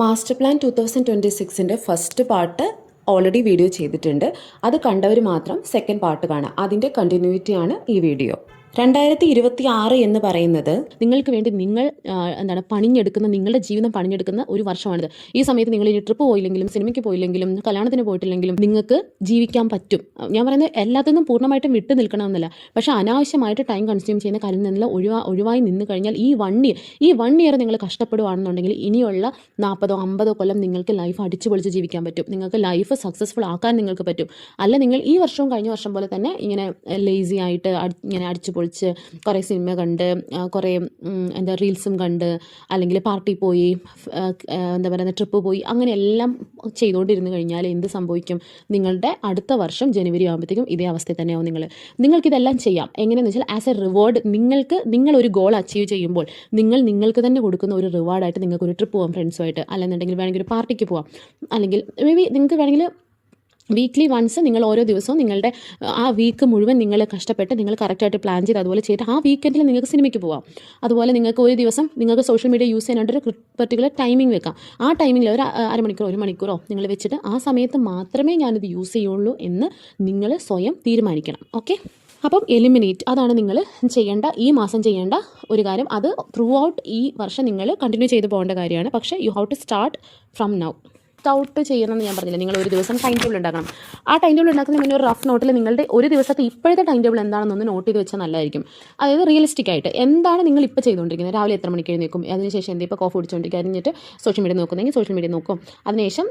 Master plan two thousand twenty സിക്സിന്റെ first part already video ചെയ്തിട്ടുണ്ട്. അത് കണ്ടവർ മാത്രം സെക്കൻഡ് പാർട്ട് കാണാം അതിന്റെ കണ്ടിന്യൂറ്റിയാണ് ഈ വീഡിയോ രണ്ടായിരത്തി ഇരുപത്തി ആറ് എന്ന് പറയുന്നത് നിങ്ങൾക്ക് വേണ്ടി നിങ്ങൾ എന്താണ് പണിഞ്ഞെടുക്കുന്ന നിങ്ങളുടെ ജീവിതം പണിഞ്ഞെടുക്കുന്ന ഒരു വർഷമാണിത്. ഈ സമയത്ത് നിങ്ങൾ ഇനി ട്രിപ്പ് പോയില്ലെങ്കിലും സിനിമയ്ക്ക് പോയില്ലെങ്കിലും കല്യാണത്തിന് പോയിട്ടില്ലെങ്കിലും നിങ്ങൾക്ക് ജീവിക്കാൻ പറ്റും. ഞാൻ പറയുന്നത് എല്ലാത്തിനും പൂർണമായിട്ടും വിട്ടു നിൽക്കണമെന്നല്ല. പക്ഷേ അനാവശ്യമായിട്ട് ടൈം കൺസ്യൂം ചെയ്യുന്ന കാര്യം നിന്നുള്ള ഒഴിവാ ഒഴിവായി നിന്ന് കഴിഞ്ഞാൽ ഈ വൺ ഇയർ ഈ വൺ ഇയർ നിങ്ങൾ കഷ്ടപ്പെടുവാണെന്നുണ്ടെങ്കിൽ ഇനിയുള്ള നാൽപ്പതോ അമ്പതോ കൊല്ലം നിങ്ങൾക്ക് ലൈഫ് അടിച്ചു പൊളിച്ച് ജീവിക്കാൻ പറ്റും. നിങ്ങൾക്ക് ലൈഫ് സക്സസ്ഫുൾ ആക്കാൻ നിങ്ങൾക്ക് പറ്റും. അല്ല നിങ്ങൾ ഈ വർഷവും കഴിഞ്ഞ വർഷം പോലെ തന്നെ ഇങ്ങനെ ലേസി ആയിട്ട് ഇങ്ങനെ അടിച്ചു പൊളിച്ച് കുറേ സിനിമ കണ്ട് കുറേ എന്താ റീൽസും കണ്ട് അല്ലെങ്കിൽ പാർട്ടി പോയി എന്താ പറയുക ട്രിപ്പ് പോയി അങ്ങനെ എല്ലാം ചെയ്തുകൊണ്ടിരുന്നു കഴിഞ്ഞാൽ എന്ത് സംഭവിക്കും? നിങ്ങളുടെ അടുത്ത വർഷം ജനുവരി ആകുമ്പോഴത്തേക്കും ഇതേ അവസ്ഥയിൽ തന്നെയാവും നിങ്ങൾ നിങ്ങൾക്കിതെല്ലാം ചെയ്യാം. എങ്ങനെയെന്ന് വെച്ചാൽ ആസ് എ റിവാർഡ് നിങ്ങൾക്ക് നിങ്ങളൊരു ഗോൾ അച്ചീവ് ചെയ്യുമ്പോൾ നിങ്ങൾ നിങ്ങൾക്ക് തന്നെ കൊടുക്കുന്ന ഒരു റിവാർഡായിട്ട് നിങ്ങൾക്ക് ഒരു ട്രിപ്പ് പോകാം ഫ്രണ്ട്സുമായിട്ട് അല്ലെന്നുണ്ടെങ്കിൽ വേണമെങ്കിൽ ഒരു പാർട്ടിക്ക് പോവാം. അല്ലെങ്കിൽ മേ ബി നിങ്ങൾക്ക് വേണമെങ്കിൽ വീക്ക്ലി വൺസ് നിങ്ങൾ ഓരോ ദിവസവും നിങ്ങളുടെ ആ വീക്ക് മുഴുവൻ നിങ്ങൾ കഷ്ടപ്പെട്ട് നിങ്ങൾ കറക്റ്റായിട്ട് പ്ലാൻ ചെയ്ത് അതുപോലെ ചെയ്ത് ആ വീക്കെൻഡിൽ നിങ്ങൾക്ക് സിനിമയ്ക്ക് പോവാം. അതുപോലെ നിങ്ങൾക്ക് ഒരു ദിവസം നിങ്ങൾക്ക് സോഷ്യൽ മീഡിയ യൂസ് ചെയ്യാനായിട്ട് ഒരു പെർട്ടിക്കുലർ ടൈമിംഗ് വെക്കാം. ആ ടൈമിംഗിൽ ഒരു അരമണിക്കൂറോ ഒരു മണിക്കൂറോ നിങ്ങൾ വെച്ചിട്ട് ആ സമയത്ത് മാത്രമേ ഞാനിത് യൂസ് ചെയ്യുള്ളൂ എന്ന് നിങ്ങൾ സ്വയം തീരുമാനിക്കണം. ഓക്കെ അപ്പം എലിമിനേറ്റ് അതാണ് നിങ്ങൾ ചെയ്യേണ്ട ഈ മാസം ചെയ്യേണ്ട ഒരു കാര്യം. അത് ത്രൂ ഔട്ട് ഈ വർഷം നിങ്ങൾ കണ്ടിന്യൂ ചെയ്ത് പോകേണ്ട കാര്യമാണ്. പക്ഷേ you have to start from now out ചെയ്യണമെന്ന് ഞാൻ പറഞ്ഞില്ല? നിങ്ങൾ ഒരു ദിവസം ടൈം ടേബിൾ ഉണ്ടാക്കണം. ആ ടൈം ടേബിൾ ഉണ്ടാക്കുന്ന മുന്നേ ഒരു റഫ് നോട്ടിൽ നിങ്ങളുടെ ഒരു ദിവസത്തെ ഇപ്പോഴത്തെ ടൈം ടേബിൾ എന്താണെന്നൊന്ന് നോട്ട് ചെയ്ത് വെച്ചാൽ നല്ലതായിരിക്കും. അതായത് റിയലിസ്റ്റിക് ആയിട്ട് എന്താണ് നിങ്ങൾ ഇപ്പോൾ ചെയ്തുകൊണ്ടിരിക്കുന്നത്? രാവിലെ എത്ര മണിക്ക് എഴുന്നേക്കും അതിനുശേഷം എന്ത് ഇപ്പോൾ കോഫി കുടിച്ചുകൊണ്ടിരിക്കുക കഴിഞ്ഞിട്ട് സോഷ്യൽ മീഡിയ നോക്കുന്നെങ്കിൽ സോഷ്യൽ മീഡിയ നോക്കും. അതിനുശേഷം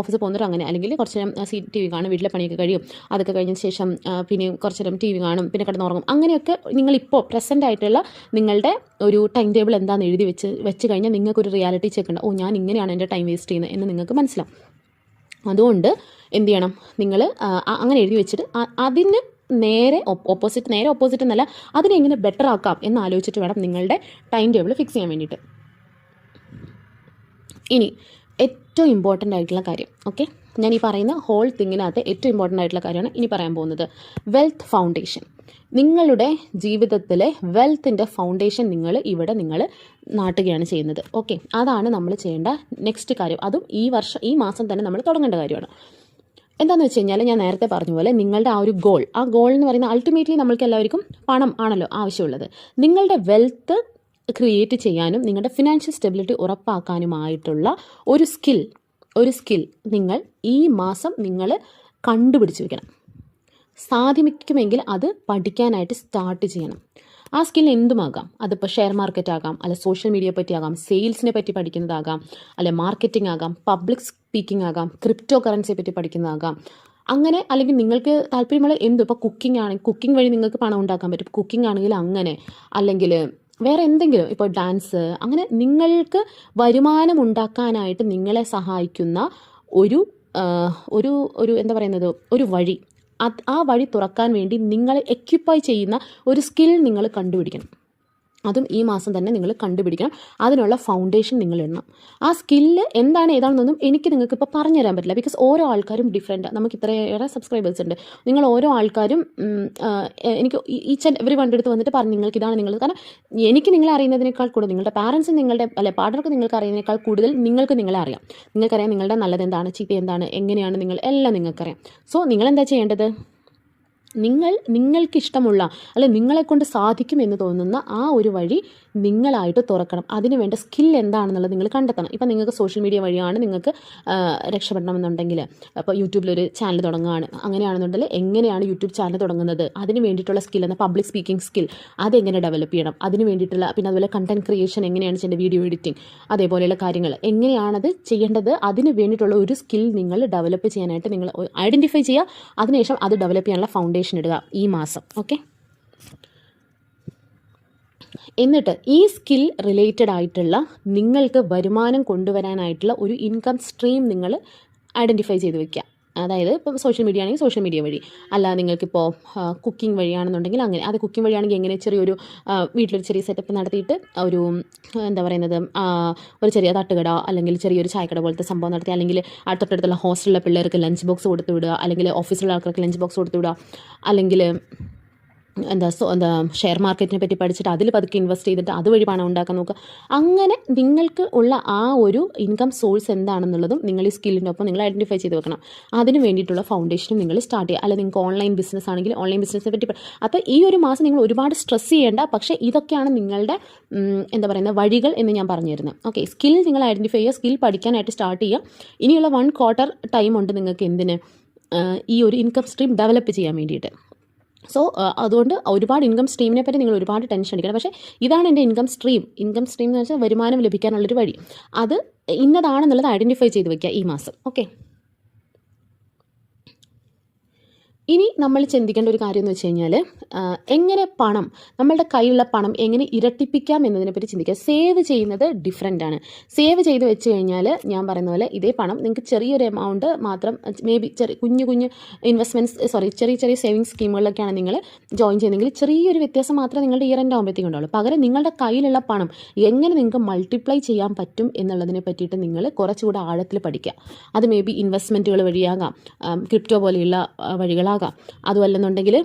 ഓഫീസിൽ പോകുന്നവർ അങ്ങനെ അല്ലെങ്കിൽ കുറച്ച് നേരം സി ടി വി കാണും വീട്ടിലെ പണിയൊക്കെ കഴിയും. അതൊക്കെ കഴിഞ്ഞ ശേഷം പിന്നെ കുറച്ച് നേരം ടി വി കാണും പിന്നെ കിടന്നുറങ്ങും അങ്ങനെയൊക്കെ നിങ്ങളിപ്പോൾ പ്രസന്റ് ആയിട്ടുള്ള നിങ്ങളുടെ ഒരു ടൈം ടേബിൾ എന്താണെന്ന് എഴുതി വെച്ച് വെച്ച് കഴിഞ്ഞാൽ നിങ്ങൾക്കൊരു റിയാലിറ്റി ചെക്ക് ഉണ്ട്. ഓ ഞാൻ ഇങ്ങനെയാണ് എന്റെ ടൈം വേസ്റ്റ് ചെയ്യുന്നത് എന്ന് നിങ്ങൾക്ക് മനസ്സിലാവും. അതുകൊണ്ട് എന്ത് ചെയ്യണം? നിങ്ങൾ അങ്ങനെ എഴുതി വെച്ചിട്ട് അതിന് നേരെ ഓപ്പോസിറ്റ് നേരെ ഓപ്പോസിറ്റ് എന്നല്ല അതിനെ എങ്ങനെ ബെറ്റർ ആക്കാം എന്ന് ആലോചിച്ചിട്ട് വേണം നിങ്ങളുടെ ടൈം ടേബിൾ ഫിക്സ് ചെയ്യാൻ വേണ്ടിയിട്ട്. ഇനി ഏറ്റവും ഇമ്പോർട്ടന്റ് ആയിട്ടുള്ള കാര്യം ഓക്കെ ഞാൻ ഈ പറയുന്ന ഹോൾ തിങ്ങിനകത്ത് ഏറ്റവും ഇമ്പോർട്ടന്റ് ആയിട്ടുള്ള കാര്യമാണ് ഇനി പറയാൻ പോകുന്നത്. വെൽത്ത് ഫൗണ്ടേഷൻ നിങ്ങളുടെ ജീവിതത്തിലെ വെൽത്തിന്റെ ഫൗണ്ടേഷൻ നിങ്ങൾ ഇവിടെ നിങ്ങൾ നാട്ടുകയാണ് ചെയ്യുന്നത്. ഓക്കെ അതാണ് നമ്മൾ ചെയ്യേണ്ട നെക്സ്റ്റ് കാര്യം. അതും ഈ വർഷം ഈ മാസം തന്നെ നമ്മൾ തുടങ്ങേണ്ട കാര്യമാണ്. എന്താണെന്ന് വെച്ച് കഴിഞ്ഞാൽ ഞാൻ നേരത്തെ പറഞ്ഞ പോലെ നിങ്ങളുടെ ആ ഒരു ഗോൾ ആ ഗോൾ എന്ന് പറയുന്ന അൾട്ടിമേറ്റ്ലി നമ്മൾക്ക് എല്ലാവർക്കും പണം ആണല്ലോ ആവശ്യമുള്ളത്. നിങ്ങളുടെ വെൽത്ത് ക്രിയേറ്റ് ചെയ്യാനും നിങ്ങളുടെ ഫിനാൻഷ്യൽ സ്റ്റെബിലിറ്റി ഉറപ്പാക്കാനുമായിട്ടുള്ള ഒരു സ്കിൽ ഒരു സ്കിൽ നിങ്ങൾ ഈ മാസം നിങ്ങൾ കണ്ടുപിടിച്ച് വെക്കണം. സാധിക്കുമെങ്കിൽ അത് പഠിക്കാനായിട്ട് സ്റ്റാർട്ട് ചെയ്യണം. ആ സ്കിൽ എന്തുമാകാം? അതിപ്പോൾ ഷെയർ മാർക്കറ്റ് ആകാം അല്ല സോഷ്യൽ മീഡിയ പറ്റി ആകാം സെയിൽസിനെ പറ്റി പഠിക്കുന്നതാകാം അല്ല മാർക്കറ്റിംഗ് ആകാം പബ്ലിക് സ്പീക്കിംഗ് ആകാം ക്രിപ്റ്റോ കറൻസിയെ പറ്റി പഠിക്കുന്നതാകാം. അങ്ങനെ അല്ലെങ്കിൽ നിങ്ങൾക്ക് താല്പര്യമുള്ള എന്തും ഇപ്പോൾ കുക്കിംഗ് ആണെങ്കിൽ കുക്കിംഗ് വഴി നിങ്ങൾക്ക് പണം ഉണ്ടാക്കാൻ പറ്റും. കുക്കിംഗ് ആണെങ്കിൽ അങ്ങനെ അല്ലെങ്കിൽ വേറെ എന്തെങ്കിലും ഇപ്പോൾ ഡാൻസ് അങ്ങനെ നിങ്ങൾക്ക് വരുമാനം ഉണ്ടാക്കാനായിട്ട് നിങ്ങളെ സഹായിക്കുന്ന ഒരു ഒരു ഒരു എന്താ പറയുന്നത് ഒരു വഴി. ആ വഴി തുറക്കാൻ വേണ്ടി നിങ്ങളെ എക്യുപ്പൈ ചെയ്യുന്ന ഒരു സ്കിൽ നിങ്ങൾ കണ്ടുപിടിക്കണം. അതും ഈ മാസം തന്നെ നിങ്ങൾ കണ്ടുപിടിക്കണം. അതിനുള്ള ഫൗണ്ടേഷൻ നിങ്ങൾ ഇടണം. ആ സ്കില്ല് എന്താണ് ഏതാണെന്നൊന്നും എനിക്ക് നിങ്ങൾക്ക് ഇപ്പോൾ പറഞ്ഞു തരാൻ പറ്റില്ല. ബിക്കോസ് ഓരോ ആൾക്കാരും ഡിഫറെന്റ് നമുക്ക് ഇത്രയേറെ സബ്സ്ക്രൈബേഴ്സ് ഉണ്ട്. നിങ്ങൾ ഓരോ ആൾക്കാരും എനിക്ക് ഈച്ച് ആൻഡ് എവറി വണ്ടി എടുത്ത് വന്നിട്ട് പറഞ്ഞു നിങ്ങൾക്ക് ഇതാണ് നിങ്ങൾ കാരണം എനിക്ക് നിങ്ങളെ അറിയുന്നതിനേക്കാൾ കൂടുതൽ നിങ്ങളുടെ പാരൻസ് നിങ്ങളുടെ അല്ലെ പാർട്ണർക്ക് നിങ്ങൾക്ക് അറിയുന്നതിനേക്കാൾ കൂടുതൽ നിങ്ങൾക്ക് നിങ്ങളെ അറിയാം. നിങ്ങൾക്കറിയാം നിങ്ങളുടെ നല്ലത് എന്താണ് ചീത്ത എന്താണ് എങ്ങനെയാണ് നിങ്ങൾ എല്ലാം നിങ്ങൾക്കറിയാം. സോ നിങ്ങൾ എന്താ ചെയ്യേണ്ടത്? നിങ്ങൾ നിങ്ങൾക്കിഷ്ടമുള്ള അല്ലെ നിങ്ങളെ കൊണ്ട് സാധിക്കും എന്ന് തോന്നുന്ന ആ ഒരു വഴി നിങ്ങളായിട്ട് തുറക്കണം. അതിന് വേണ്ട സ്കിൽ എന്താണെന്നുള്ളത് നിങ്ങൾ കണ്ടെത്തണം. ഇപ്പം നിങ്ങൾക്ക് സോഷ്യൽ മീഡിയ വഴിയാണ് നിങ്ങൾക്ക് രക്ഷപ്പെടണമെന്നുണ്ടെങ്കിൽ അപ്പോൾ യൂട്യൂബിലൊരു ചാനൽ തുടങ്ങുകയാണ്. അങ്ങനെയാണെന്നുണ്ടെങ്കിൽ എങ്ങനെയാണ് യൂട്യൂബ് ചാനൽ തുടങ്ങുന്നത്? അതിന് വേണ്ടിയിട്ടുള്ള സ്കിൽ എന്ന പബ്ലിക് സ്പീക്കിംഗ് സ്കിൽ അതെങ്ങനെ ഡെവലപ്പ് ചെയ്യണം? അതിന് വേണ്ടിയിട്ടുള്ള പിന്നെ അതുപോലെ കണ്ടന്റ് ക്രിയേഷൻ എങ്ങനെയാണ് ചെയ്യേണ്ടത് വീഡിയോ എഡിറ്റിംഗ് അതേപോലെയുള്ള കാര്യങ്ങൾ. എങ്ങനെയാണത് ചെയ്യേണ്ടത്? അതിന് വേണ്ടിയിട്ടുള്ള ഒരു സ്കിൽ നിങ്ങൾ ഡെവലപ്പ് ചെയ്യാനായിട്ട് നിങ്ങൾ ഐഡന്റിഫൈ ചെയ്യുക. അതിനുശേഷം അത് ഡെവലപ്പ് ചെയ്യാനുള്ള ഫൗണ്ടേഷൻ ഇടുക ഈ മാസം ഓക്കെ എന്നിട്ട് ഈ സ്കിൽ റിലേറ്റഡ് ആയിട്ടുള്ള നിങ്ങൾക്ക് വരുമാനം കൊണ്ടുവരാനായിട്ടുള്ള ഒരു ഇൻകം സ്ട്രീം നിങ്ങൾ ഐഡന്റിഫൈ ചെയ്ത് വെക്കുക. അതായത് ഇപ്പം സോഷ്യൽ മീഡിയ ആണെങ്കിൽ സോഷ്യൽ മീഡിയ വഴി. അല്ല നിങ്ങൾക്കിപ്പോൾ കുക്കിംഗ് വഴിയാണെന്നുണ്ടെങ്കിൽ അങ്ങനെ അത് കുക്കിംഗ് വഴിയാണെങ്കിൽ എങ്ങനെ ചെറിയൊരു വീട്ടിലൊരു ചെറിയ സെറ്റപ്പ് നടത്തിയിട്ട് ഒരു എന്താ പറയുന്നത് ഒരു ചെറിയ തട്ടുകട അല്ലെങ്കിൽ ചെറിയൊരു ചായക്കട പോലത്തെ സംഭവം നടത്തി അല്ലെങ്കിൽ അടുത്തടുത്തുള്ള ഹോസ്റ്റലിലെ പിള്ളേർക്ക് ലഞ്ച് ബോക്സ് കൊടുത്തു വിടുക അല്ലെങ്കിൽ ഓഫീസിലുള്ള ആൾക്കാർക്ക് ലഞ്ച് ബോക്സ് കൊടുത്തു വിടുക അല്ലെങ്കിൽ എന്താ സോ എന്താ ഷെയർ മാർക്കറ്റിനെ പറ്റി പഠിച്ചിട്ട് അതിൽ പതുക്കെ ഇൻവെസ്റ്റ് ചെയ്തിട്ട് അതുവഴി പണം ഉണ്ടാക്കാൻ നോക്കുക. അങ്ങനെ നിങ്ങൾക്ക് ഉള്ള ആ ഒരു ഇൻകം സോഴ്സ് എന്താണെന്നുള്ളതും നിങ്ങൾ ഈ സ്കില്ലിന്റെ ഒപ്പം നിങ്ങൾ ഐഡന്റിഫൈ ചെയ്ത് വെക്കണം. അതിന് വേണ്ടിയിട്ടുള്ള ഫൗണ്ടേഷനും നിങ്ങൾ സ്റ്റാർട്ട് ചെയ്യുക. അല്ലെങ്കിൽ നിങ്ങൾക്ക് ഓൺലൈൻ ബിസിനസ് ആണെങ്കിൽ ഓൺലൈൻ ബിസിനസ്സിനെ പറ്റി അപ്പോൾ ഈ ഒരു മാസം നിങ്ങൾ ഒരുപാട് സ്ട്രെസ് ചെയ്യേണ്ട പക്ഷേ ഇതൊക്കെയാണ് നിങ്ങളുടെ എന്താ പറയുന്ന വഴികൾ എന്ന് ഞാൻ പറഞ്ഞു തരുന്നത് ഓക്കെ സ്കിൽ നിങ്ങൾ ഐഡന്റിഫൈ ചെയ്യുക സ്കിൽ പഠിക്കാനായിട്ട് സ്റ്റാർട്ട് ചെയ്യുക. ഇനിയുള്ള വൺ ക്വാർട്ടർ ടൈം ഉണ്ട് നിങ്ങൾക്ക് എന്തിന് ഈ ഒരു ഇൻകം സ്ട്രീം ഡെവലപ്പ് ചെയ്യാൻ വേണ്ടിയിട്ട്. സോ അതുകൊണ്ട് ഒരുപാട് ഇൻകം സ്ട്രീമിനെ പറ്റി നിങ്ങൾ ഒരുപാട് ടെൻഷൻ അടിക്കണം. പക്ഷേ ഇതാണ് എന്റെ ഇൻകം സ്ട്രീം ഇൻകം സ്ട്രീം എന്ന് വെച്ചാൽ വരുമാനം ലഭിക്കാനുള്ളൊരു വഴി. അത് ഇന്നതാണെന്നുള്ളത് ഐഡന്റിഫൈ ചെയ്ത് വെക്കുക ഈ മാസം. ഓക്കെ ഇനി നമ്മൾ ചിന്തിക്കേണ്ട ഒരു കാര്യം എന്ന് വെച്ച് കഴിഞ്ഞാൽ എങ്ങനെ പണം നമ്മളുടെ കയ്യിലുള്ള പണം എങ്ങനെ ഇരട്ടിപ്പിക്കാം എന്നതിനെപ്പറ്റി ചിന്തിക്കുക. സേവ് ചെയ്യുന്നത് ഡിഫറെന്റ് ആണ്. സേവ് ചെയ്ത് വെച്ച് കഴിഞ്ഞാൽ ഞാൻ പറയുന്ന പോലെ ഇതേ പണം നിങ്ങൾക്ക് ചെറിയൊരു എമൗണ്ട് മാത്രം മേ ബി ചെറിയ കുഞ്ഞു കുഞ്ഞു ഇൻവെസ്റ്റ്മെന്റ്സ് സോറി ചെറിയ ചെറിയ സേവിങ്സ് സ്കീമുകളിലൊക്കെയാണ് നിങ്ങൾ ജോയിൻ ചെയ്യുന്നതെങ്കിൽ ചെറിയൊരു വ്യത്യാസം മാത്രമേ നിങ്ങളുടെ ഇയർ എൻഡ് ആകുമ്പോഴത്തേക്കും ഉണ്ടാവുള്ളൂ. പകരം നിങ്ങളുടെ കയ്യിലുള്ള പണം എങ്ങനെ നിങ്ങൾക്ക് മൾട്ടിപ്ലൈ ചെയ്യാൻ പറ്റും എന്നുള്ളതിനെ പറ്റിയിട്ട് നിങ്ങൾ കുറച്ചുകൂടെ ആഴത്തിൽ പഠിക്കുക. അത് മേ ബി ഇൻവെസ്റ്റ്മെന്റുകൾ വഴിയാകാം ക്രിപ്റ്റോ പോലെയുള്ള ആ, വഴികളാകാം അതുമല്ലെന്നുണ്ടെങ്കിൽ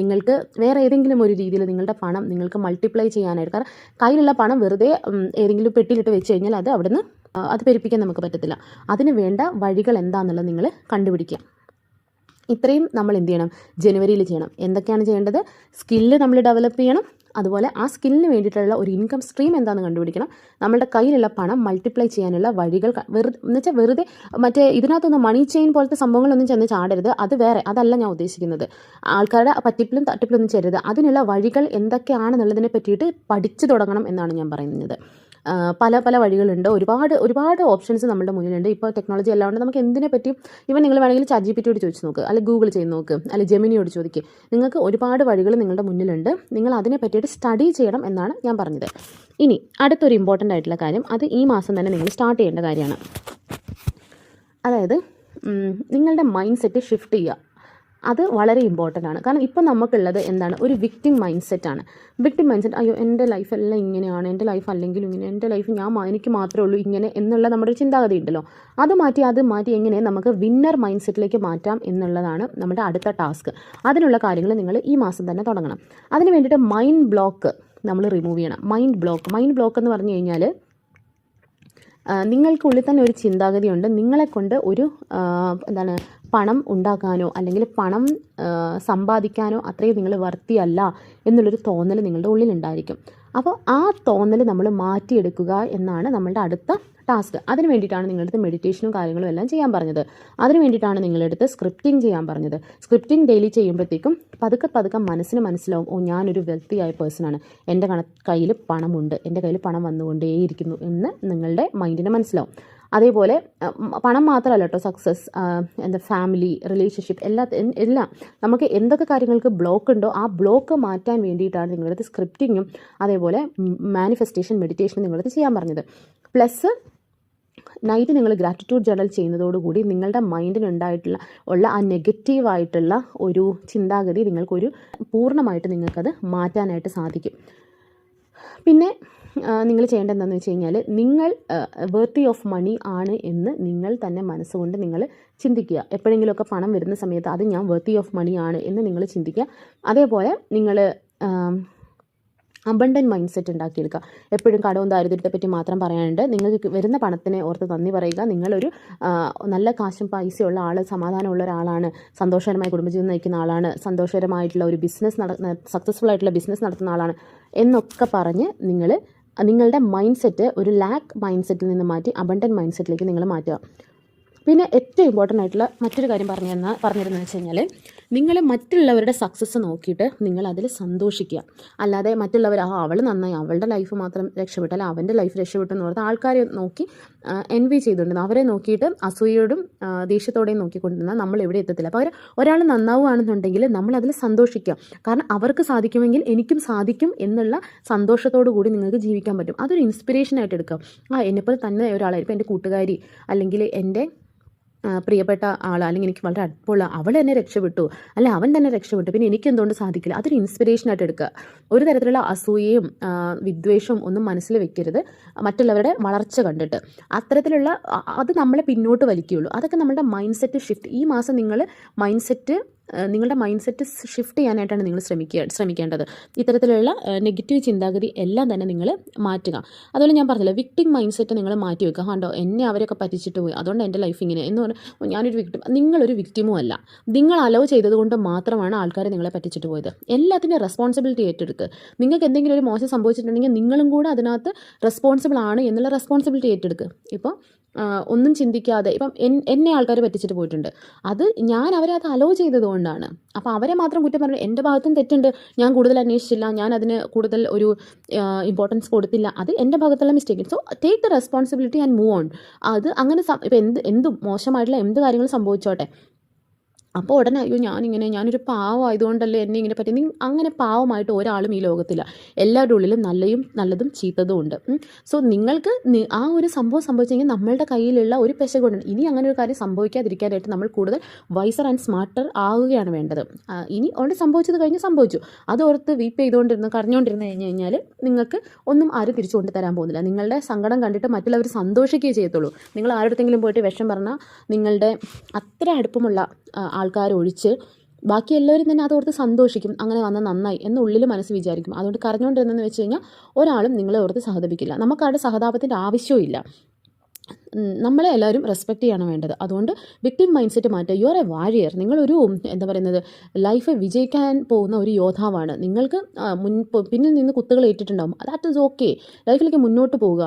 നിങ്ങൾക്ക് വേറെ ഏതെങ്കിലും ഒരു രീതിയിൽ നിങ്ങളുടെ പണം നിങ്ങൾക്ക് മൾട്ടിപ്ലൈ ചെയ്യാനായിട്ട് കാരണം കയ്യിലുള്ള പണം വെറുതെ ഏതെങ്കിലും പെട്ടിയിലിട്ട് വെച്ച് കഴിഞ്ഞാൽ അത് അവിടുന്ന് അത് പെരുപ്പിക്കാൻ നമുക്ക് പറ്റത്തില്ല. അതിന് വേണ്ട വഴികൾ എന്താണെന്നുള്ളത് നിങ്ങൾ കണ്ടുപിടിക്കുക. ഇത്രയും നമ്മൾ എന്ത് ചെയ്യണം? ജനുവരിയിൽ ചെയ്യണം. എന്തൊക്കെയാണ് ചെയ്യേണ്ടത്? സ്കില്ല് നമ്മൾ ഡെവലപ്പ് ചെയ്യണം. അതുപോലെ ആ സ്കില്ലിന് വേണ്ടിയിട്ടുള്ള ഒരു ഇൻകം സ്ട്രീം എന്താണെന്ന് കണ്ടുപിടിക്കണം. നമ്മളുടെ കയ്യിലുള്ള പണം മൾട്ടിപ്ലൈ ചെയ്യാനുള്ള വഴികൾ വെറുതെ എന്ന് വെച്ചാൽ വെറുതെ മറ്റേ ഇതിനകത്തൊന്നും മണി ചെയിൻ പോലത്തെ സംഭവങ്ങളൊന്നും ചെന്ന് ചാടരുത്. അത് വേറെ. അതല്ല ഞാൻ ഉദ്ദേശിക്കുന്നത്. ആൾക്കാരുടെ പറ്റിപ്പിലും തട്ടിപ്പിലൊന്നും ചേരരുത്. അതിനുള്ള വഴികൾ എന്തൊക്കെയാണെന്നുള്ളതിനെ പറ്റിയിട്ട് പഠിച്ചു തുടങ്ങണം എന്നാണ് ഞാൻ പറയുന്നത്. പല പല വഴികളുണ്ട്. ഒരുപാട് ഒരുപാട് ഓപ്ഷൻസ് നമ്മുടെ മുന്നിലുണ്ട്. ഇപ്പോൾ ടെക്നോളജി അല്ലാണ്ട് നമുക്ക് എന്തിനെ പറ്റിയും ഇവൻ നിങ്ങൾ വേണമെങ്കിൽ ചാറ്റ് ജി പി ടിയോട് ചോദിച്ച് നോക്ക് അല്ലെങ്കിൽ ഗൂഗിൾ ചെയ്ത് നോക്ക് അല്ലെങ്കിൽ ജെമിനിയോട് ചോദിക്കുക നിങ്ങൾക്ക് ഒരുപാട് വഴികൾ നിങ്ങളുടെ മുന്നിലുണ്ട്. നിങ്ങൾ അതിനെ പറ്റിയിട്ട് സ്റ്റഡി ചെയ്യണം എന്നാണ് ഞാൻ പറഞ്ഞത്. ഇനി അടുത്തൊരു ഇമ്പോർട്ടന്റ് ആയിട്ടുള്ള കാര്യം അത് ഈ മാസം തന്നെ നിങ്ങൾ സ്റ്റാർട്ട് ചെയ്യേണ്ട കാര്യമാണ്. അതായത് നിങ്ങളുടെ മൈൻഡ് സെറ്റ് ഷിഫ്റ്റ് ചെയ്യുക. അത് വളരെ ഇമ്പോർട്ടന്റ് ആണ്. കാരണം ഇപ്പം നമുക്കുള്ളത് എന്താണ്? ഒരു വിക്ടിം മൈൻഡ് സെറ്റാണ് വിക്ടിം മൈൻഡ് സെറ്റ് അയ്യോ എന്റെ ലൈഫെല്ലാം ഇങ്ങനെയാണ്. എന്റെ ലൈഫ് അല്ലെങ്കിൽ ഇങ്ങനെ. എന്റെ ലൈഫ് ഞാൻ എനിക്ക് മാത്രമേ ഉള്ളൂ ഇങ്ങനെ എന്നുള്ള നമ്മുടെ ചിന്താഗതി ഉണ്ടല്ലോ. അത് മാറ്റി അത് മാറ്റി എങ്ങനെ നമുക്ക് വിന്നർ മൈൻഡ് സെറ്റിലേക്ക് മാറ്റാം എന്നുള്ളതാണ് നമ്മുടെ അടുത്ത ടാസ്ക് അതിനുള്ള കാര്യങ്ങൾ നിങ്ങൾ ഈ മാസം തന്നെ തുടങ്ങണം. അതിന് വേണ്ടിയിട്ട് മൈൻഡ് ബ്ലോക്ക് നമ്മൾ റിമൂവ് ചെയ്യണം. മൈൻഡ് ബ്ലോക്ക് മൈൻഡ് ബ്ലോക്ക് എന്ന് പറഞ്ഞു കഴിഞ്ഞാൽ നിങ്ങൾക്കുള്ളിൽ തന്നെ ഒരു ചിന്താഗതിയുണ്ട്. നിങ്ങളെക്കൊണ്ട് ഒരു എന്താണ് പണം ഉണ്ടാക്കാനോ അല്ലെങ്കിൽ പണം സമ്പാദിക്കാനോ അത്രയും നിങ്ങൾ വർത്തിയല്ല എന്നുള്ളൊരു തോന്നൽ നിങ്ങളുടെ ഉള്ളിലുണ്ടായിരിക്കും. അപ്പോൾ ആ തോന്നൽ നമ്മൾ മാറ്റിയെടുക്കുക എന്നാണ് നമ്മളുടെ അടുത്ത ടാസ്ക്. അതിന് വേണ്ടിയിട്ടാണ് നിങ്ങളടുത്ത് മെഡിറ്റേഷനും കാര്യങ്ങളും എല്ലാം ചെയ്യാൻ പറഞ്ഞത്. അതിന് വേണ്ടിയിട്ടാണ് നിങ്ങളടുത്ത് സ്ക്രിപ്റ്റിംഗ് ചെയ്യാൻ പറഞ്ഞത്. സ്ക്രിപ്റ്റിംഗ് ഡെയിലി ചെയ്യുമ്പോഴത്തേക്കും പതുക്കെ പതുക്കെ മനസ്സിന് മനസ്സിലാവും ഓ ഞാനൊരു വെൽത്തിയായ പേഴ്സണാണ് എന്റെ കണ കയ്യിൽ പണമുണ്ട്. എന്റെ കയ്യിൽ പണം വന്നുകൊണ്ടേയിരിക്കുന്നു എന്ന് നിങ്ങളുടെ മൈൻഡിന് മനസ്സിലാവും. അതേപോലെ പണം മാത്രമല്ല കേട്ടോ സക്സസ് എന്താ ഫാമിലി റിലേഷൻഷിപ്പ് എല്ലാ എല്ലാം. നമുക്ക് എന്തൊക്കെ കാര്യങ്ങൾക്ക് ബ്ലോക്ക് ഉണ്ടോ ആ ബ്ലോക്ക് മാറ്റാൻ വേണ്ടിയിട്ടാണ് നിങ്ങളത് സ്ക്രിപ്റ്റിങ്ങും അതേപോലെ മാനിഫെസ്റ്റേഷൻ മെഡിറ്റേഷനും നിങ്ങളത് ചെയ്യാൻ പറഞ്ഞത്. പ്ലസ് നൈറ്റ് നിങ്ങൾ ഗ്രാറ്റിറ്റ്യൂഡ് ജേണൽ ചെയ്യുന്നതോടുകൂടി നിങ്ങളുടെ മൈൻഡിനുണ്ടായിട്ടുള്ള ഉള്ള ആ നെഗറ്റീവായിട്ടുള്ള ഒരു ചിന്താഗതി നിങ്ങൾക്കൊരു പൂർണമായിട്ട് നിങ്ങൾക്കത് മാറ്റാനായിട്ട് സാധിക്കും. പിന്നെ നിങ്ങൾ ചെയ്യേണ്ടത് എന്താണെന്ന് വെച്ച് കഴിഞ്ഞാൽ നിങ്ങൾ വേർത്തി ഓഫ് മണി ആണ് എന്ന് നിങ്ങൾ തന്നെ മനസ്സുകൊണ്ട് നിങ്ങൾ ചിന്തിക്കുക. എപ്പോഴെങ്കിലുമൊക്കെ പണം വരുന്ന സമയത്ത് അത് ഞാൻ വേർത്തി ഓഫ് മണി ആണ് എന്ന് നിങ്ങൾ ചിന്തിക്കുക. അതേപോലെ നിങ്ങൾ അബണ്ടൻ മൈൻഡ് സെറ്റ് ഉണ്ടാക്കിയെടുക്കുക. എപ്പോഴും കടവും ദാരിദ്ര്യത്തെ പറ്റി മാത്രം പറയാനുണ്ട്. നിങ്ങൾക്ക് വരുന്ന പണത്തിനെ ഓർത്ത് നന്ദി പറയുക. നിങ്ങളൊരു നല്ല കാശും പൈസയുള്ള ആൾ സമാധാനമുള്ള ഒരാളാണ് സന്തോഷകരമായ കുടുംബജീവിതം നയിക്കുന്ന ആളാണ് സന്തോഷകരമായിട്ടുള്ള ഒരു ബിസിനസ് നട സക്സസ്ഫുൾ ആയിട്ടുള്ള ബിസിനസ് നടത്തുന്ന ആളാണ് എന്നൊക്കെ പറഞ്ഞ് നിങ്ങൾ നിങ്ങളുടെ മൈൻഡ് സെറ്റ് ഒരു ലാക്ക് മൈൻഡ് സെറ്റിൽ നിന്ന് മാറ്റി അബണ്ടൻ മൈൻഡ് സെറ്റിലേക്ക് നിങ്ങൾ മാറ്റുക. പിന്നെ ഏറ്റവും ഇമ്പോർട്ടന്റ് ആയിട്ടുള്ള മറ്റൊരു കാര്യം പറഞ്ഞു തന്നാൽ പറഞ്ഞിരുന്നത് വെച്ച് കഴിഞ്ഞാൽ നിങ്ങൾ മറ്റുള്ളവരുടെ സക്സസ് നോക്കിയിട്ട് നിങ്ങൾ അതിൽ സന്തോഷിക്കുക. അല്ലാതെ മറ്റുള്ളവർ ആ അവൾ നന്നായി അവളുടെ ലൈഫ് മാത്രം രക്ഷപ്പെട്ടു അല്ല അവന്റെ ലൈഫ് രക്ഷപ്പെട്ടു എന്ന് പറഞ്ഞാൽ ആൾക്കാരെ നോക്കി എൻവി ചെയ്തുകൊണ്ടിരുന്നു അവരെ നോക്കിയിട്ട് അസൂയയോടും ദേഷ്യത്തോടെയും നോക്കിക്കൊണ്ടിരുന്നാൽ നമ്മൾ എവിടെ എത്തത്തില്ല. അപ്പോൾ അവർ ഒരാൾ നന്നാവുകയാണെന്നുണ്ടെങ്കിൽ നമ്മൾ അതിൽ സന്തോഷിക്കുക. കാരണം അവർക്ക് സാധിക്കുമെങ്കിൽ എനിക്കും സാധിക്കും എന്നുള്ള സന്തോഷത്തോടു കൂടി നിങ്ങൾക്ക് ജീവിക്കാൻ പറ്റും. അതൊരു ഇൻസ്പിറേഷൻ ആയിട്ട് എടുക്കുക ആ എന്നെപ്പോലെ തന്നെ ഒരാളായിരിക്കും എന്റെ കൂട്ടുകാരി അല്ലെങ്കിൽ എന്റെ പ്രിയപ്പെട്ട ആൾ അല്ലെങ്കിൽ എനിക്ക് വളരെ അടുപ്പമുള്ള അവൾ എന്നെ രക്ഷപ്പെട്ടു. അല്ല അവൻ തന്നെ രക്ഷപ്പെട്ടു. പിന്നെ എനിക്ക് എന്തുകൊണ്ട് സാധിക്കില്ല? അതൊരു ഇൻസ്പിറേഷൻ ആയിട്ട് എടുക്കുക. ഒരു തരത്തിലുള്ള അസൂയയും വിദ്വേഷവും ഒന്നും മനസ്സിൽ വെക്കരുത്. മറ്റുള്ളവരുടെ വളർച്ച കണ്ടിട്ട്. അത്തരത്തിലുള്ള അത് നമ്മളെ പിന്നോട്ട് വലിക്കുകയുള്ളൂ. അതൊക്കെ നമ്മുടെ മൈൻഡ് സെറ്റ് ഷിഫ്റ്റ് ഈ മാസം നിങ്ങൾ മൈൻഡ് സെറ്റ് നിങ്ങളുടെ മൈൻഡ് സെറ്റ് ഷിഫ്റ്റ് ചെയ്യാനായിട്ടാണ് നിങ്ങൾ ശ്രമിക്കുക ശ്രമിക്കേണ്ടത്. ഇത്തരത്തിലുള്ള നെഗറ്റീവ് ചിന്താഗതി എല്ലാം തന്നെ നിങ്ങൾ മാറ്റുക. അതുപോലെ ഞാൻ പറഞ്ഞില്ല വിക്ടിം മൈൻഡ് സെറ്റ് നിങ്ങൾ മാറ്റി വെക്കുക. കണ്ടോ എന്നെ അവരൊക്കെ പറ്റിച്ചിട്ട് പോയി. അതുകൊണ്ട് എന്റെ ലൈഫ് ഇങ്ങനെ. എന്ന് പറഞ്ഞാൽ ഞാനൊരു വിക്ടിം നിങ്ങളൊരു വിക്ടിമും അല്ല. നിങ്ങൾ അലോ ചെയ്തത് കൊണ്ട് മാത്രമാണ് ആൾക്കാർ നിങ്ങളെ പറ്റിച്ചിട്ട് പോയത്. എല്ലാത്തിന്റെ റെസ്പോൺസിബിലിറ്റി ഏറ്റെടുക്കുക നിങ്ങൾക്ക് എന്തെങ്കിലും ഒരു മോശം സംഭവിച്ചിട്ടുണ്ടെങ്കിൽ നിങ്ങളും കൂടെ അതിനകത്ത് റെസ്പോൺസിബിൾ ആണ് എന്നുള്ള റെസ്പോൺസിബിലിറ്റി ഏറ്റെടുക്കുക ഇപ്പോൾ ഒന്നും ചിന്തിക്കാതെ ഇപ്പം എന്നെ ആൾക്കാർ പറ്റിച്ചിട്ട് പോയിട്ടുണ്ട്. അത് ഞാൻ അവരെ അത് അലോ ചെയ്തത് കൊണ്ടാണ്. അപ്പോൾ അവരെ മാത്രം കുറ്റം പറഞ്ഞു എന്റെ ഭാഗത്തും തെറ്റുണ്ട്. ഞാൻ കൂടുതൽ അന്വേഷിച്ചില്ല. ഞാൻ അതിന് കൂടുതൽ ഒരു ഇമ്പോർട്ടൻസ് കൊടുത്തില്ല. അത് എന്റെ ഭാഗത്തുള്ള mistake so take the responsibility and move on അത് അങ്ങനെ ഇപ്പം എന്ത് എന്തും മോശമായിട്ടുള്ള എന്ത് കാര്യങ്ങളും സംഭവിച്ചോട്ടെ. അപ്പോൾ ഉടനെ അയ്യോ ഞാനിങ്ങനെ ഞാനൊരു പാവം ആയതുകൊണ്ടല്ലേ എന്നെ ഇങ്ങനെ പറ്റി അങ്ങനെ പാവമായിട്ട് ഒരാളും ഈ ലോകത്തില്ല. എല്ലാവരുടെ ഉള്ളിലും നല്ലയും നല്ലതും ചീത്തതും ഉണ്ട്. സോ നിങ്ങൾക്ക് ആ ഒരു സംഭവം സംഭവിച്ചെങ്കിൽ നമ്മളുടെ കയ്യിലുള്ള ഒരു പെശ കൊണ്ടുണ്ട് ഇനി അങ്ങനെ ഒരു കാര്യം സംഭവിക്കാതിരിക്കാനായിട്ട് നമ്മൾ കൂടുതൽ വൈസർ ആൻഡ് സ്മാർട്ടർ ആവുകയാണ് വേണ്ടത്. ഇനി അവിടെ സംഭവിച്ചത് കഴിഞ്ഞ് സംഭവിച്ചു. അത് ഓർത്ത് വീപ്പ് ചെയ്തുകൊണ്ടിരുന്ന് കരഞ്ഞുകൊണ്ടിരുന്ന് കഴിഞ്ഞ് കഴിഞ്ഞാൽ നിങ്ങൾക്ക് ഒന്നും ആരും തിരിച്ചു കൊണ്ട് തരാൻ പോകുന്നില്ല. നിങ്ങളുടെ സങ്കടം കണ്ടിട്ട് മറ്റുള്ളവർ സന്തോഷിക്കുകയേ ചെയ്യത്തുള്ളൂ. നിങ്ങൾ ആരുടെങ്കിലും പോയിട്ട് വിഷം പറഞ്ഞാൽ നിങ്ങളുടെ അത്ര അടുപ്പമുള്ള ആൾക്കാർ ഒഴിച്ച് ബാക്കി എല്ലാവരും തന്നെ അതോർത്ത് സന്തോഷിക്കും അങ്ങനെ വന്ന നന്നായി എന്ന് ഉള്ളിൽ മനസ്സ് വിചാരിക്കും. അതുകൊണ്ട് കരഞ്ഞുകൊണ്ടിരുന്നെന്ന് വെച്ച് കഴിഞ്ഞാൽ ഒരാളും നിങ്ങളെ ഓർത്ത് സഹതപിക്കില്ല. നമുക്കവിടെ സഹതാപത്തിന്റെ ഉം, നമ്മളെ എല്ലാവരും റെസ്പെക്റ്റ് ചെയ്യാണ് വേണ്ടത്. അതുകൊണ്ട് വിക്ടിം മൈൻഡ് സെറ്റ് മാറ്റുക യു ആർ എ വാരിയർ നിങ്ങളൊരു എന്താ പറയുന്നത് ലൈഫ് വിജയിക്കാൻ പോകുന്ന ഒരു യോദ്ധാവാണ്. നിങ്ങൾക്ക് മുൻ പിന്നിൽ നിന്ന് കുത്തുകൾ ഏറ്റിട്ടുണ്ടാകും ദാറ്റ് ഇസ് ഓക്കെ ലൈഫിലേക്ക് മുന്നോട്ട് പോവുക.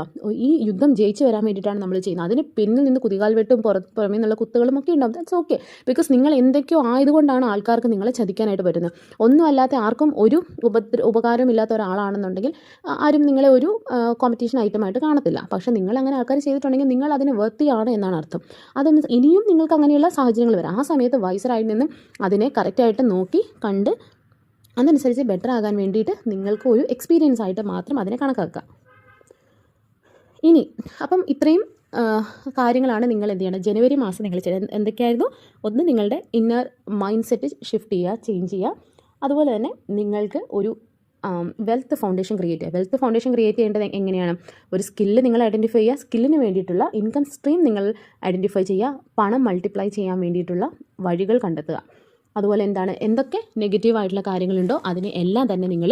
ഈ യുദ്ധം ജയിച്ചു വരാൻ വേണ്ടിയിട്ടാണ് നമ്മൾ ചെയ്യുന്നത്. അതിന് പിന്നിൽ നിന്ന് കുതികാൽ വെട്ടും പുറ പുറമേ നിന്നുള്ള കുത്തുകളും ഒക്കെ ഉണ്ടാവും. ദാറ്റ്സ് ഓക്കെ ബിക്കോസ് നിങ്ങൾ എന്തൊക്കെയോ ആയതുകൊണ്ടാണ് ആൾക്കാർക്ക് നിങ്ങളെ ചതിക്കാനായിട്ട് പറ്റുന്നത്. ഒന്നും അല്ലാത്ത ആർക്കും ഒരു ഉപദ്ര ഉപകാരമില്ലാത്ത ഒരാളാണെന്നുണ്ടെങ്കിൽ ആരും നിങ്ങളെ ഒരു കോമ്പറ്റീഷൻ ഐറ്റമായിട്ട് കാണത്തില്ല. പക്ഷേ നിങ്ങൾ അങ്ങനെ ആൾക്കാർ ചെയ്തിട്ടുണ്ടെങ്കിൽ നിങ്ങൾ അതിന് വെർത്തിയാണ് എന്നാണ് അർത്ഥം. അതൊന്ന് ഇനിയും നിങ്ങൾക്ക് അങ്ങനെയുള്ള സാഹചര്യങ്ങൾ വരാം. ആ സമയത്ത് വൈസറായി നിന്ന് അതിനെ കറക്റ്റായിട്ട് നോക്കി കണ്ട് അതനുസരിച്ച് ബെറ്റർ ആകാൻ വേണ്ടിയിട്ട് നിങ്ങൾക്ക് ഒരു എക്സ്പീരിയൻസ് ആയിട്ട് മാത്രം അതിനെ കണക്കാക്കുക ഇനി അപ്പം ഇത്രയും കാര്യങ്ങളാണ് നിങ്ങൾ എന്ത് ചെയ്യണം? ജനുവരി മാസം നിങ്ങൾ ചെയ്യുന്നത് എന്ത് എന്തൊക്കെയായിരുന്നു? ഒന്ന് നിങ്ങളുടെ ഇന്നർ മൈൻഡ് സെറ്റ് ഷിഫ്റ്റ് ചെയ്യുക ചേഞ്ച് ചെയ്യുക. അതുപോലെ തന്നെ നിങ്ങൾക്ക് ഒരു വെൽത്ത് ഫൗണ്ടേഷൻ ക്രിയേറ്റ് ചെയ്യുക. വെൽത്ത് ഫൗണ്ടേഷൻ ക്രിയേറ്റ് ചെയ്യേണ്ടത് എങ്ങനെയാണ്? ഒരു സ്കില്ല് നിങ്ങൾ ഐഡന്റിഫൈ ചെയ്യുക. സ്കില്ലിന് വേണ്ടിയിട്ടുള്ള ഇൻകം സ്ട്രീം നിങ്ങൾ ഐഡന്റിഫൈ ചെയ്യുക. പണം മൾട്ടിപ്ലൈ ചെയ്യാൻ വേണ്ടിയിട്ടുള്ള വഴികൾ കണ്ടെത്തുക. അതുപോലെ എന്താണ്? എന്തൊക്കെ നെഗറ്റീവ് ആയിട്ടുള്ള കാര്യങ്ങളുണ്ടോ? അതിനെ എല്ലാം തന്നെ നിങ്ങൾ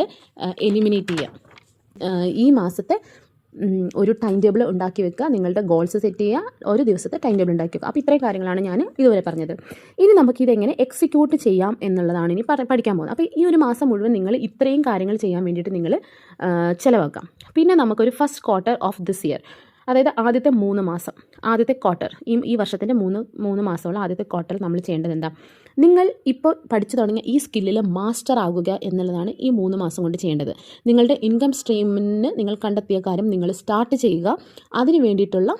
എലിമിനേറ്റ് ചെയ്യുക. ഈ മാസത്തെ ഒരു ടൈം ടേബിൾ ഉണ്ടാക്കി വെക്കുക. നിങ്ങളുടെ ഗോൾസ് സെറ്റ് ചെയ്യുക. ഒരു ദിവസത്തെ ടൈം ടേബിൾ ഉണ്ടാക്കി വെക്കുക. അപ്പോൾ ഇത്രയും കാര്യങ്ങളാണ് ഞാൻ ഇതുവരെ പറഞ്ഞത്. ഇനി നമുക്ക് ഇതെങ്ങനെ എക്സിക്യൂട്ട് ചെയ്യാം എന്നുള്ളതാണ് ഇനി പഠിക്കാൻ പോകുന്നത്. അപ്പോൾ ഈ ഒരു മാസം മുഴുവൻ നിങ്ങൾ ഇത്രയും കാര്യങ്ങൾ ചെയ്യാൻ വേണ്ടിയിട്ട് നിങ്ങൾ ചിലവാക്കാം പിന്നെ നമുക്കൊരു first quarter of this year അതായത് ആദ്യത്തെ മൂന്ന് മാസം. ആദ്യത്തെ ക്വാർട്ടർ ഈ ഈ വർഷത്തിന്റെ മൂന്ന് മൂന്ന് മാസമുള്ള ആദ്യത്തെ ക്വാർട്ടർ നമ്മൾ ചെയ്യേണ്ടത് എന്താ? നിങ്ങൾ ഇപ്പോൾ പഠിച്ചു തുടങ്ങിയ ഈ സ്കില്ലിൽ മാസ്റ്റർ ആകുക എന്നുള്ളതാണ് ഈ മൂന്ന് മാസം കൊണ്ട് ചെയ്യേണ്ടത്. നിങ്ങളുടെ ഇൻകം സ്ട്രീമിന് നിങ്ങൾ കണ്ടെത്തിയ കാര്യം നിങ്ങൾ സ്റ്റാർട്ട് ചെയ്യുക. അതിന് വേണ്ടിയിട്ടുള്ള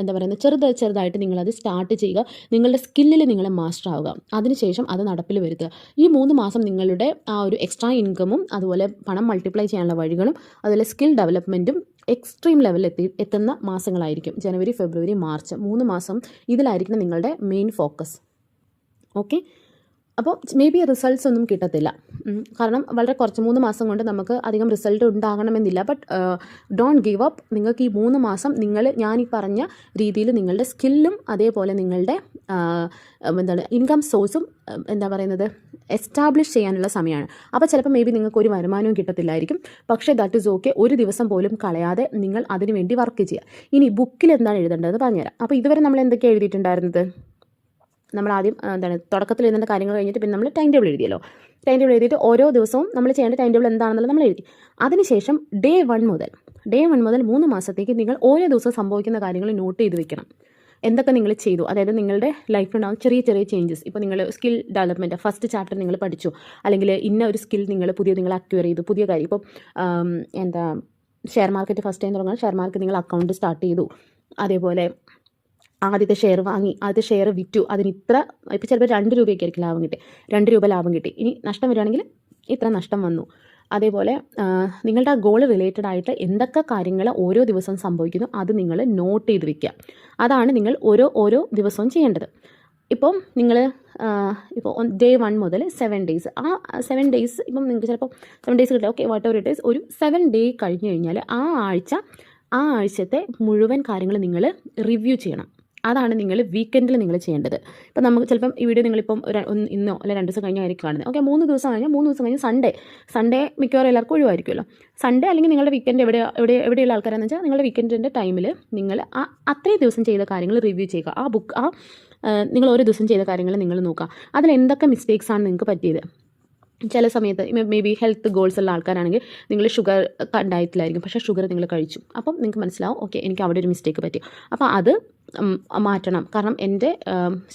എന്താ പറയുന്നത് ചെറുത് ചെറുതായിട്ട് നിങ്ങളത് സ്റ്റാർട്ട് ചെയ്യുക. നിങ്ങളുടെ സ്കില്ലിൽ നിങ്ങൾ മാസ്റ്റർ ആവുക. അതിനുശേഷം അത് നടപ്പിൽ വരുത്തുക. ഈ മൂന്ന് മാസം നിങ്ങളുടെ ആ ഒരു എക്സ്ട്രാ ഇൻകമും അതുപോലെ പണം മൾട്ടിപ്ലൈ ചെയ്യാനുള്ള വഴികളും അതുപോലെ സ്കിൽ ഡെവലപ്മെന്റും എക്സ്ട്രീം ലെവലിൽ എത്തി എത്തുന്ന മാസങ്ങളായിരിക്കും. ജനുവരി ഫെബ്രുവരി മാർച്ച് മൂന്ന് മാസം ഇതിലായിരിക്കണം നിങ്ങളുടെ മെയിൻ ഫോക്കസ് ഓക്കെ അപ്പോൾ മേ ബി റിസൾട്ട്സ് ഒന്നും കിട്ടത്തില്ല. കാരണം വളരെ കുറച്ച് മൂന്ന് മാസം കൊണ്ട് നമുക്ക് അധികം റിസൾട്ട് ഉണ്ടാകണമെന്നില്ല. ബട്ട് ഡോണ്ട് ഗീവ് അപ്പ് നിങ്ങൾക്ക് ഈ മൂന്ന് മാസം നിങ്ങൾ ഞാൻ ഈ പറഞ്ഞ രീതിയിൽ നിങ്ങളുടെ സ്കില്ലും അതേപോലെ നിങ്ങളുടെ എന്താണ് ഇൻകം സോഴ്സും എന്താ പറയുന്നത് എസ്റ്റാബ്ലിഷ് ചെയ്യാനുള്ള സമയമാണ്. അപ്പോൾ ചിലപ്പോൾ മേ ബി നിങ്ങൾക്ക് ഒരു വരുമാനവും കിട്ടത്തില്ലായിരിക്കും. പക്ഷേ ദാറ്റ് ഇസ് ഓക്കെ ഒരു ദിവസം പോലും കളയാതെ നിങ്ങൾ അതിനുവേണ്ടി വർക്ക് ചെയ്യുക. ഇനി ബുക്കിൽ എന്താണ് എഴുതേണ്ടതെന്ന് പറഞ്ഞുതരാം. അപ്പോൾ ഇതുവരെ നമ്മൾ എന്തൊക്കെയാണ് എഴുതിയിട്ടുണ്ടായിരുന്നത്? നമ്മൾ ആദ്യം എന്താണ് തുടക്കത്തിൽ എഴുതേണ്ട കാര്യങ്ങൾ കഴിഞ്ഞിട്ട് പിന്നെ നമ്മൾ ടൈം ടേബിൾ എഴുതിയല്ലോ. ടൈം ടേബിൾ എഴുതിയിട്ട് ഓരോ ദിവസവും നമ്മൾ ചെയ്യേണ്ട ടൈം ടേബിൾ എന്താണെന്നുള്ളത് നമ്മൾ എഴുതി. അതിനുശേഷം ഡേ വൺ മുതൽ ഡേ വൺ മുതൽ മൂന്ന് മാസത്തേക്ക് നിങ്ങൾ ഓരോ ദിവസവും സംഭവിക്കുന്ന കാര്യങ്ങൾ നോട്ട് ചെയ്ത് വെക്കണം. എന്തൊക്കെ നിങ്ങൾ ചെയ്തു? അതായത് നിങ്ങളുടെ ലൈഫിലുണ്ടാകുന്ന ചെറിയ ചെറിയ ചേഞ്ചസ് ഇപ്പോൾ നിങ്ങൾ സ്കിൽ ഡെവലപ്മെന്റ് ഫസ്റ്റ് ചാപ്റ്റർ നിങ്ങൾ പഠിച്ചു. അല്ലെങ്കിൽ ഇന്ന ഒരു സ്കിൽ നിങ്ങൾ പുതിയ നിങ്ങൾ അക്വയർ ചെയ്തു. പുതിയ കാര്യം. ഇപ്പോൾ എന്താ ഷെയർ മാർക്കറ്റ് ഫസ്റ്റ് ടൈം തുടങ്ങാൻ ഷെയർ മാർക്കറ്റ് നിങ്ങൾ അക്കൗണ്ട് സ്റ്റാർട്ട് ചെയ്തു. അതേപോലെ ആദ്യത്തെ ഷെയർ വാങ്ങി ആദ്യത്തെ ഷെയർ വിറ്റു. അതിന് ഇത്ര ഇപ്പോൾ ചിലപ്പോൾ രണ്ട് രൂപയൊക്കെ ആയിരിക്കും ലാഭം കിട്ടി രണ്ട് രൂപ ലാഭം കിട്ടി. ഇനി നഷ്ടം വരികയാണെങ്കിൽ ഇത്ര നഷ്ടം വന്നു. അതേപോലെ നിങ്ങളുടെ ആ ഗോൾ റിലേറ്റഡ് ആയിട്ട് എന്തൊക്കെ കാര്യങ്ങൾ ഓരോ ദിവസവും സംഭവിക്കുന്നു അത് നിങ്ങൾ നോട്ട് ചെയ്ത് വെക്കുക. അതാണ് നിങ്ങൾ ഓരോ ഓരോ ദിവസവും ചെയ്യേണ്ടത്. ഇപ്പം നിങ്ങൾ ഇപ്പോൾ ഡേ വൺ മുതൽ സെവൻ ഡേയ്സ് ആ സെവൻ ഡേയ്സ് ഇപ്പം നിങ്ങൾക്ക് ചിലപ്പോൾ സെവൻ ഡേയ്സ് കിട്ടുക okay whatever it is ഒരു സെവൻ ഡേ കഴിഞ്ഞ് കഴിഞ്ഞാൽ ആ ആഴ്ച ആ ആഴ്ചത്തെ മുഴുവൻ കാര്യങ്ങൾ നിങ്ങൾ റിവ്യൂ ചെയ്യണം. അതാണ് നിങ്ങൾ വീക്കെൻഡിൽ നിങ്ങൾ ചെയ്യേണ്ടത്. ഇപ്പം നമുക്ക് ചിലപ്പം ഈ വീഡിയോ നിങ്ങളിപ്പം ഒരു ഇന്നോ അല്ലെങ്കിൽ രണ്ട് ദിവസം കഴിഞ്ഞായിരിക്കും കാണുന്നത്. ഓക്കെ മൂന്ന് ദിവസം കഴിഞ്ഞാൽ മൂന്ന് ദിവസം കഴിഞ്ഞ് സൺഡേ സൺഡേ മിക്കവാറും എല്ലാവർക്കും ഒഴിവായിരിക്കുമല്ലോ. സൺഡേ അല്ലെങ്കിൽ നിങ്ങളുടെ വീക്കെൻഡ് എവിടെ എവിടെ എവിടെയുള്ള ആൾക്കാരെന്ന് വെച്ചാൽ നിങ്ങളുടെ വീക്കെൻഡിന്റെ ടൈമിൽ നിങ്ങൾ ആ അത്രയും ദിവസം ചെയ്ത കാര്യങ്ങൾ റിവ്യൂ ചെയ്യുക. ആ ബുക്ക് ആ നിങ്ങൾ ഓരോ ദിവസം ചെയ്ത കാര്യങ്ങൾ നിങ്ങൾ നോക്കുക. അതിൽ എന്തൊക്കെ മിസ്റ്റേക്സ് ആണ് നിങ്ങൾക്ക് പറ്റിയത്? ചില സമയത്ത് മേ ബി ഹെൽത്ത് ഗോൾസ് ഉള്ള ആൾക്കാരാണെങ്കിൽ നിങ്ങൾ ഷുഗർ ഉണ്ടായിട്ടില്ലായിരിക്കും പക്ഷേ ഷുഗർ നിങ്ങൾ കഴിച്ചു. അപ്പം നിങ്ങൾക്ക് മനസ്സിലാവും ഓക്കെ എനിക്ക് അവിടെ ഒരു മിസ്റ്റേക്ക് പറ്റി. അപ്പോൾ അത് മാറ്റണം. കാരണം എന്റെ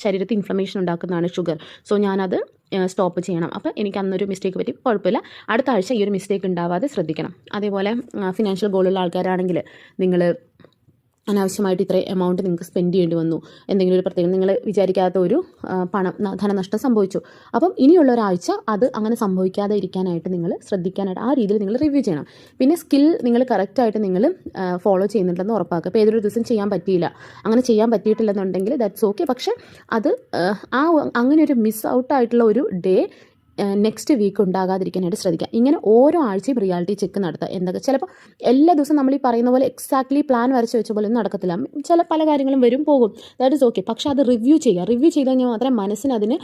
ശരീരത്തിൽ ഇൻഫ്ലമേഷൻ ഉണ്ടാക്കുന്നതാണ് ഷുഗർ സോ ഞാനത് സ്റ്റോപ്പ് ചെയ്യണം. അപ്പോൾ എനിക്ക് അന്നൊരു മിസ്റ്റേക്ക് പറ്റി കുഴപ്പമില്ല. അടുത്ത ആഴ്ച ഈ ഒരു മിസ്റ്റേക്ക് ഉണ്ടാവാതെ ശ്രദ്ധിക്കണം. അതേപോലെ ഫിനാൻഷ്യൽ ഗോളുള്ള ആൾക്കാരാണെങ്കിൽ നിങ്ങൾ അനാവശ്യമായിട്ട് ഇത്ര എമൗണ്ട് നിങ്ങൾക്ക് സ്പെൻഡ് ചെയ്യേണ്ടി വന്നു. എന്തെങ്കിലും ഒരു പ്രത്യേകം നിങ്ങൾ വിചാരിക്കാത്ത ഒരു പണം ധനനഷ്ടം സംഭവിച്ചു. അപ്പം ഇനിയുള്ള ഒരാഴ്ച അത് അങ്ങനെ സംഭവിക്കാതെ ഇരിക്കാനായിട്ട് നിങ്ങൾ ശ്രദ്ധിക്കാനായിട്ട് ആ രീതിയിൽ നിങ്ങൾ റിവ്യൂ ചെയ്യണം. പിന്നെ സ്കിൽ നിങ്ങൾ കറക്റ്റായിട്ട് നിങ്ങൾ ഫോളോ ചെയ്യുന്നുണ്ടെന്ന് ഉറപ്പാക്കുക. ഇപ്പോൾ ഏതൊരു ദിവസം ചെയ്യാൻ പറ്റിയില്ല. അങ്ങനെ ചെയ്യാൻ പറ്റിയിട്ടില്ലെന്നുണ്ടെങ്കിൽ ദാറ്റ്സ് ഓക്കെ പക്ഷേ അത് ആ, ആ അങ്ങനെ ഒരു മിസ് ഔട്ട് ആയിട്ടുള്ള ഒരു ഡേ നെക്സ്റ്റ് വീക്ക് ഉണ്ടാകാതിരിക്കാനായിട്ട് ശ്രദ്ധിക്കുക. ഇങ്ങനെ ഓരോ ആഴ്ചയും റിയാലിറ്റി ചെക്ക് നടത്തുക എന്തൊക്കെ? ചിലപ്പോൾ എല്ലാ ദിവസവും നമ്മൾ ഈ പറയുന്ന പോലെ എക്സാക്ട്ലി പ്ലാൻ വരച്ച് വെച്ച പോലെ നടക്കത്തില്ല. ചില പല കാര്യങ്ങളും വരും പോകും. ദാറ്റ് ഇസ് ഓക്കെ പക്ഷേ അത് റിവ്യൂ ചെയ്യുക. റിവ്യൂ ചെയ്ത് കഴിഞ്ഞാൽ മാത്രമേ മനസ്സിന് അതിന്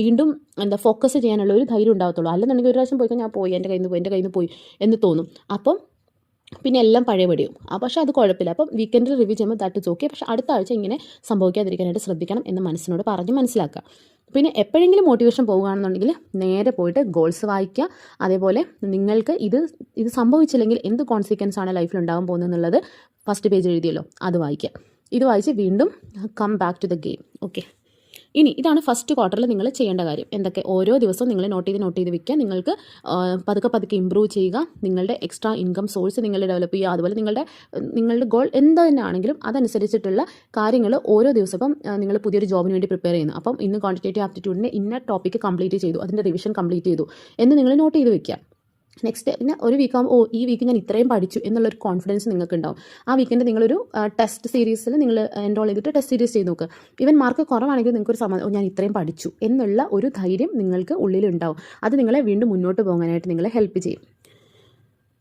വീണ്ടും എന്താ ഫോക്കസ് ചെയ്യാനുള്ള ഒരു ധൈര്യം ഉണ്ടാകത്തുള്ളൂ. അല്ലെന്നുണ്ടെങ്കിൽ ഒരു പ്രാവശ്യം പോയി കഴിഞ്ഞാൽ പോയി എന്റെ കയ്യിൽ നിന്ന് പോയി എന്റെ കയ്യിൽ നിന്ന് പോയി എന്ന് തോന്നും. അപ്പം പിന്നെ എല്ലാം പഴയപടിയും ആ പക്ഷേ അത് കുഴപ്പമില്ല. അപ്പം വീക്കെൻഡിൽ റിവ്യൂ ചെയ്യുമ്പോൾ ദാറ്റ് ഇസ് ഓക്കെ പക്ഷേ അടുത്ത ആഴ്ച ഇങ്ങനെ സംഭവിക്കാതിരിക്കാനായിട്ട് ശ്രദ്ധിക്കണം എന്ന് മനസ്സിനോട് പറഞ്ഞ് മനസ്സിലാക്കുക. പിന്നെ എപ്പോഴെങ്കിലും മോട്ടിവേഷൻ പോവുകയാണെന്നുണ്ടെങ്കിൽ നേരെ പോയിട്ട് ഗോൾസ് വായിക്കുക. അതേപോലെ നിങ്ങൾക്ക് ഇത് ഇത് സംഭവിച്ചില്ലെങ്കിൽ എന്ത് കോൺസിക്വൻസ് ആണ് ലൈഫിൽ ഉണ്ടാകാൻ പോകുന്നത് എന്നുള്ളത് ഫസ്റ്റ് പേജ് എഴുതിയല്ലോ. അത് വായിക്കുക. ഇത് വായിച്ച് വീണ്ടും come back to the game okay ഇനി ഇതാണ് ഫസ്റ്റ് ക്വാർട്ടറിൽ നിങ്ങൾ ചെയ്യേണ്ട കാര്യം. എന്തൊക്കെ? ഓരോ ദിവസവും നിങ്ങൾ നോട്ട് ചെയ്ത് നോട്ട് ചെയ്ത് വെക്കുക. നിങ്ങൾക്ക് പതുക്കെ പതുക്കെ ഇമ്പ്രൂവ് ചെയ്യുക. നിങ്ങളുടെ എക്സ്ട്രാ ഇൻകം സോഴ്സ് നിങ്ങൾ ഡെവലപ്പ് ചെയ്യുക. അതുപോലെ നിങ്ങളുടെ നിങ്ങളുടെ ഗോൾ എന്ത് തന്നെ ആണെങ്കിലും അതനുസരിച്ചിട്ടുള്ള കാര്യങ്ങൾ ഓരോ ദിവസവും നിങ്ങൾ പുതിയൊരു ജോബിന് വേണ്ടി പ്രിപ്പയർ ചെയ്യുന്നു. അപ്പം ഇന്ന് ക്വാണ്ടിറ്റേറ്റീവ് ആപ്റ്റിറ്റ്യൂഡിന്റെ ഇന്ന ടോപ്പിക്ക് കംപ്ലീറ്റ് ചെയ്തു അതിന്റെ റിവിഷൻ കംപ്ലീറ്റ് ചെയ്തു എന്ന് നിങ്ങൾ നോട്ട് ചെയ്ത് വെക്കുക. നെക്സ്റ്റ് പിന്നെ ഒരു വീക്ക് ആകുമ്പോൾ ഓ ഈ വീക്ക് ഞാൻ ഇത്രയും പഠിച്ചു എന്നുള്ളൊരു കോൺഫിഡൻസ് നിങ്ങൾക്ക് ഉണ്ടാവും ആ വീക്കെൻഡ് നിങ്ങളൊരു ടെസ്റ്റ് സീരീസിൽ നിങ്ങൾ എൻറോൾ ചെയ്തിട്ട് ടെസ്റ്റ് സീരീസ് ചെയ്ത് നോക്കുക ഈവൻ മാർക്ക് കുറവാണെങ്കിൽ നിങ്ങൾക്ക് ഒരു സമാധാനം ഞാൻ ഇത്രയും പഠിച്ചു എന്നുള്ള ഒരു ധൈര്യം നിങ്ങൾക്ക് ഉള്ളിലുണ്ടാവും. അത് നിങ്ങളെ വീണ്ടും മുന്നോട്ട് പോകാനായിട്ട് നിങ്ങളെ ഹെൽപ്പ് ചെയ്യും.